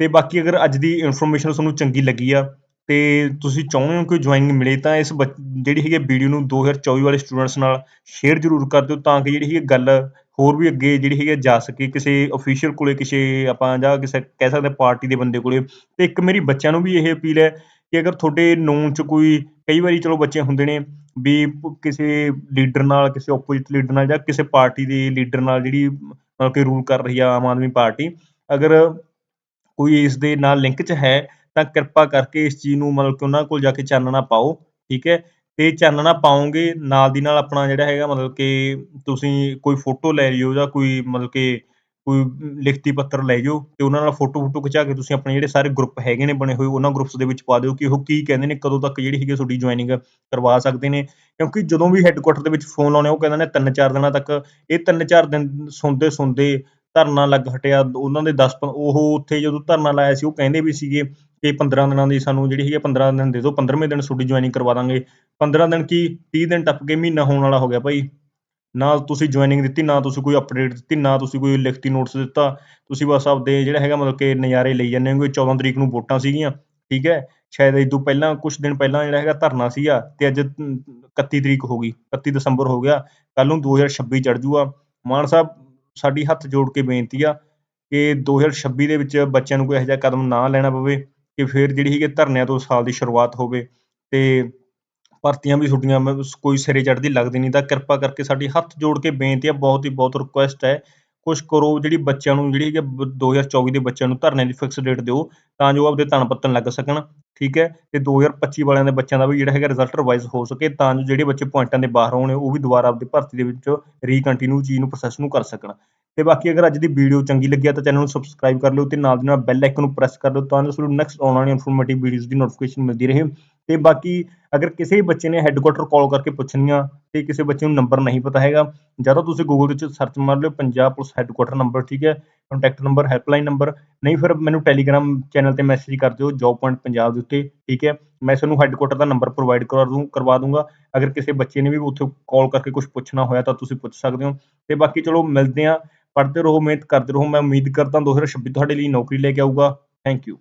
ਤੇ ਬਾਕੀ ਅਗਰ ਅੱਜ ਦੀ ਇਨਫੋਰਮੇਸ਼ਨ ਤੁਹਾਨੂੰ ਚੰਗੀ ਲੱਗੀ ਆ, ਤੇ ਤੁਸੀਂ ਚਾਹੁੰਦੇ ਹੋ ਕਿ ਜੁਆਇਨਿੰਗ ਮਿਲੇ ਤਾਂ ਇਸ ਬੱਚ- ਜਿਹੜੀ ਹੈਗੀ ਵੀਡੀਓ ਨੂੰ 2024 ਵਾਲੇ ਸਟੂਡੈਂਟਸ ਨਾਲ ਸ਼ੇਅਰ ਜ਼ਰੂਰ ਕਰ ਦਿਓ ਤਾਂ ਕਿ ਜਿਹੜੀ ਹੈਗੀ ਗੱਲ ਹੋਰ ਵੀ ਅੱਗੇ ਜਿਹੜੀ ਹੈਗੀ ਆ ਜਾ ਸਕੇ, ਕਿਸੇ ਅਫੀਸ਼ੀਅਲ ਕੋਲੇ, ਕਿਸੇ ਆਪਾਂ ਜਾਂ ਕਿਸੇ ਕਹਿ ਸਕਦੇ ਪਾਰਟੀ ਦੇ ਬੰਦੇ ਕੋਲੇ। ਤੇ ਇੱਕ ਮੇਰੀ ਬੱਚਿਆਂ ਨੂੰ ਵੀ ਇਹ ਅਪੀਲ ਹੈ ਕਿ ਅਗਰ ਤੁਹਾਡੇ ਨੋਨ ਚ ਕੋਈ, ਕਈ ਵਾਰੀ ਚਲੋ ਬੱਚੇ ਹੁੰਦੇ ਨੇ ਵੀ ਕਿਸੇ ਲੀਡਰ ਨਾਲ, ਕਿਸੇ ਓਪੋਜ਼ਿਟ ਲੀਡਰ ਨਾਲ ਜਾਂ ਕਿਸੇ ਪਾਰਟੀ ਦੇ ਲੀਡਰ ਨਾਲ ਜਿਹੜੀ, ਮਤਲਬ ਕਿ ਰੂਲ ਕਰ ਰਹੀ ਆ ਆਮ ਆਦਮੀ ਪਾਰਟੀ, ਅਗਰ ਕੋਈ ਇਸ ਦੇ ਨਾਲ ਲਿੰਕ 'ਚ ਹੈ, ਤਾਂ ਕਿਰਪਾ ਕਰਕੇ ਇਸ ਚੀਜ਼ ਨੂੰ ਮਤਲਬ ਕਿ ਉਹਨਾਂ ਕੋਲ ਜਾ ਕੇ ਚਾਨਣਾ ਪਾਓ, ਠੀਕ ਹੈ? ਤੇ ਚਾਨਣਾ ਪਾਓਗੇ, ਨਾਲ ਦੀ ਨਾਲ ਆਪਣਾ ਜਿਹੜਾ ਹੈਗਾ ਮਤਲਬ ਕਿ ਤੁਸੀਂ ਕੋਈ ਫੋਟੋ ਲੈ ਲਿਓ ਜਾਂ ਕੋਈ ਮਤਲਬ ਕਿ ਕੋਈ ਲਿਖਤੀ ਪੱਤਰ ਲੈ ਜਾਓ ਤੇ ਉਹਨਾਂ ਨਾਲ ਫੋਟੋ ਫੋਟੋ ਖਿਚਾ ਕੇ ਤੁਸੀਂ ਆਪਣੇ ਜਿਹੜੇ ਸਾਰੇ ਗਰੁੱਪ ਹੈਗੇ ਨੇ ਬਣੇ ਹੋਏ, ਉਹਨਾਂ ਗਰੁੱਪਸ ਦੇ ਵਿੱਚ ਪਾ ਦਿਓ ਕਿ ਉਹ ਕੀ ਕਹਿੰਦੇ ਨੇ, ਕਦੋਂ ਤੱਕ ਜਿਹੜੀ ਹੈਗੀ ਤੁਹਾਡੀ ਜੁਆਇਨਿੰਗ ਕਰਵਾ ਸਕਦੇ ਨੇ। ਕਿਉਂਕਿ ਜਦੋਂ ਵੀ ਹੈੱਡਕੁਆਟਰ ਦੇ ਵਿੱਚ ਫੋਨ ਲਾਉਣੇ ਉਹ ਕਹਿੰਦੇ ਨੇ ਤਿੰਨ ਚਾਰ ਦਿਨਾਂ ਤੱਕ। ਇਹ ਤਿੰਨ ਚਾਰ ਦਿਨ ਸੁਣਦੇ ਸੁਣਦੇ ਧਰਨਾ ਲੱਗ ਹਟਿਆ, ਉਹਨਾਂ ਦੇ 10 ਉਹ ਉੱਥੇ ਜਦੋਂ ਧਰਨਾ ਲਾਇਆ ਸੀ, ਉਹ ਕਹਿੰਦੇ ਵੀ ਸੀਗੇ ਕਿ 15 ਦਿਨਾਂ ਦੀ ਸਾਨੂੰ ਜਿਹੜੀ ਹੈਗੀ 15 ਦਿਨ ਦੇ ਦਿਓ 15ਵੇਂ ਦਿਨ ਤੁਹਾਡੀ ਜੁਆਇਨਿੰਗ ਕਰਵਾ ਦਾਂਗੇ। 15 ਦਿਨ ਕੀ? 30 ਦਿਨ ਟੱਪ ਕੇ ਮਹੀਨਾ ਹੋਣ ਵਾਲਾ ਹੋ ਗਿਆ ਭਾਈ। ਨਾ ਤੁਸੀਂ ਜੁਆਇਨਿੰਗ ਦਿੱਤੀ, ਨਾ ਤੁਸੀਂ ਕੋਈ ਅਪਡੇਟ ਦਿੱਤੀ, ਨਾ ਤੁਸੀਂ ਕੋਈ ਲਿਖਤੀ ਨੋਟਿਸ ਦਿੱਤਾ। ਤੁਸੀਂ ਬਸ ਆਪਦੇ ਜਿਹੜਾ ਹੈਗਾ ਮਤਲਬ ਕਿ ਨਜ਼ਾਰੇ ਲਈ ਜਾਂਦੇ ਹੋ 14 ਤਰੀਕ ਨੂੰ ਵੋਟਾਂ ਸੀਗੀਆਂ, ਠੀਕ ਹੈ? ਸ਼ਾਇਦ ਇਸ ਤੋਂ ਪਹਿਲਾਂ ਕੁਝ ਦਿਨ ਪਹਿਲਾਂ ਜਿਹੜਾ ਹੈਗਾ ਧਰਨਾ ਸੀਗਾ ਤੇ ਅੱਜ 31 ਤਰੀਕ ਹੋ ਗਈ 31 ਦਸੰਬਰ ਹੋ ਗਿਆ। ਕੱਲ ਨੂੰ 2026 ਚੜ ਜੂਗਾ ਮਾਨ ਸਾਹਿਬ ਸਾਡੀ ਹੱਥ ਜੋੜ ਕੇ ਬੇਨਤੀ ਆ ਕਿ 2026 ਦੇ ਵਿੱਚ ਬੱਚਿਆਂ ਨੂੰ ਕੋਈ ਇਹੋ ਜਿਹਾ ਕਦਮ ਨਾ ਲੈਣਾ ਪਵੇ ਕਿ ਫਿਰ ਜਿਹੜੀ ਹੈਗੀ ਧਰਨਿਆਂ ਤੋਂ ਸਾਲ ਦੀ ਸ਼ੁਰੂਆਤ ਹੋਵੇ ਤੇ ਭਰਤੀਆਂ ਵੀ ਛੁੱਟੀਆਂ ਕੋਈ ਸਿਰੇ ਚੜ੍ਹਦੀ ਲੱਗਦੀ ਨਹੀਂ ਤਾਂ ਕਿਰਪਾ ਕਰਕੇ ਸਾਡੀ ਹੱਥ ਜੋੜ ਕੇ ਬੇਨਤੀ ਆ, ਬਹੁਤ ਹੀ ਬਹੁਤ ਰਿਕੁਐਸਟ ਹੈ ਕੁਛ ਕਰੋ, ਜਿਹੜੀ ਬੱਚਿਆਂ ਨੂੰ, ਜਿਹੜੀ ਹੈਗੀ 2024 ਦੇ ਬੱਚਿਆਂ ਨੂੰ ਧਰਨੇ ਦੀ ਫਿਕਸ ਡੇਟ ਦਿਓ, ਤਾਂ ਜੋ ਆਪਦੇ ਤਣ ਪੱਤਣ ਲੱਗ ਸਕਣ, ਠੀਕ ਹੈ? ਤੇ 2025 ਵਾਲਿਆਂ ਦੇ ਬੱਚਿਆਂ ਦਾ ਵੀ ਜਿਹੜਾ ਹੈਗਾ ਰਿਜ਼ਲਟ ਰਿਵਾਈਜ਼ ਹੋ ਸਕੇ, ਤਾਂ ਜੋ ਜਿਹੜੇ ਬੱਚੇ ਪੁਆਇੰਟਾਂ ਦੇ ਬਾਹਰ ਹੋਣ ਉਹ ਵੀ ਦੁਬਾਰਾ ਆਪਦੀ ਭਰਤੀ ਦੇ ਵਿੱਚ ਰੀਕੰਟੀਨਿਊ ਚੀਜ਼ ਨੂੰ ਪ੍ਰੋਸੈਸ ਨੂੰ ਕਰ ਸਕਣ। ਤੇ ਬਾਕੀ ਅਗਰ ਅੱਜ ਦੀ ਵੀਡੀਓ ਚੰਗੀ ਲੱਗੀ ਤਾਂ ਚੈਨਲ ਨੂੰ ਸਬਸਕ੍ਰਾਈਬ ਕਰ ਲਿਓ ਤੇ ਨਾਲ ਦੀ ਨਾਲ ਬੈਲ ਆਈਕਨ ਨੂੰ ਪ੍ਰੈਸ ਕਰ ਦਿਓ ਤਾਂ ਜੋ ਤੁਹਾਨੂੰ ਨੈਕਸਟ ਆਉਣ ਵਾਲੀ ਇਨਫੋਰਮੇਟਿਵ ਵੀਡੀਓਜ਼ ਦੀ ਨੋਟੀਫਿਕੇਸ਼ਨ ਮਿਲਦੀ ਰਹੇ। ਤੇ ਬਾਕੀ ਅਗਰ ਕਿਸੇ ਬੱਚੇ ਨੇ ਹੈੱਡਕੁਆਟਰ ਕਾਲ ਕਰਕੇ ਪੁੱਛਣੀਆਂ ਤੇ ਕਿਸੇ ਬੱਚੇ ਨੂੰ ਨੰਬਰ ਨਹੀਂ ਪਤਾ ਹੈਗਾ ਜਦੋਂ ਤੁਸੀਂ ਗੂਗਲ ਦੇ ਵਿੱਚ ਸਰਚ ਮਾਰ ਲਿਓ ਪੰਜਾਬ ਪੁਲਿਸ ਹੈੱਡਕੁਆਟਰ ਨੰਬਰ ਠੀਕ ਹੈ? ਕੰਟੈਕਟ ਨੰਬਰ ਹੈਲਪਲਾਈਨ ਨੰਬਰ ਨਹੀਂ ਫਿਰ ਮੈਨੂੰ ਟੈਲੀਗ੍ਰਾਮ ਚੈਨਲ ਤੇ ਮੈਸੇਜ ਕਰ ਦਿਓ ਜੌਬ ਪੁਆਇੰਟ ਪੰਜਾਬ ਦੇ ਉੱਤੇ, ਠੀਕ ਹੈ? ਮੈਂ ਤੁਹਾਨੂੰ ਹੈੱਡਕੁਆਟਰ ਦਾ ਨੰਬਰ ਪ੍ਰੋਵਾਈਡ ਕਰਵਾ ਦੂੰ, ਕਰਵਾ ਦੂੰਗਾ। ਅਗਰ ਕਿਸੇ ਬੱਚੇ ਨੇ ਵੀ ਉੱਥੇ ਕਾਲ ਕਰਕੇ ਕੁਝ ਪੁੱਛਣਾ ਹੋਇਆ ਤਾਂ ਤੁਸੀਂ ਪੁੱਛ ਸਕਦੇ ਹੋ। ਤੇ ਬਾਕੀ ਚਲੋ ਮਿਲਦੇ ਆ ਪੜ੍ਹਦੇ ਰਹੋ, ਮਿਹਨਤ ਕਰਦੇ ਰਹੋ, ਮੈਂ ਉਮੀਦ ਕਰਦਾ 2026 ਤੁਹਾਡੇ ਲਈ ਨੌਕਰੀ ਲੈ ਕੇ ਆਊਗਾ। Thank you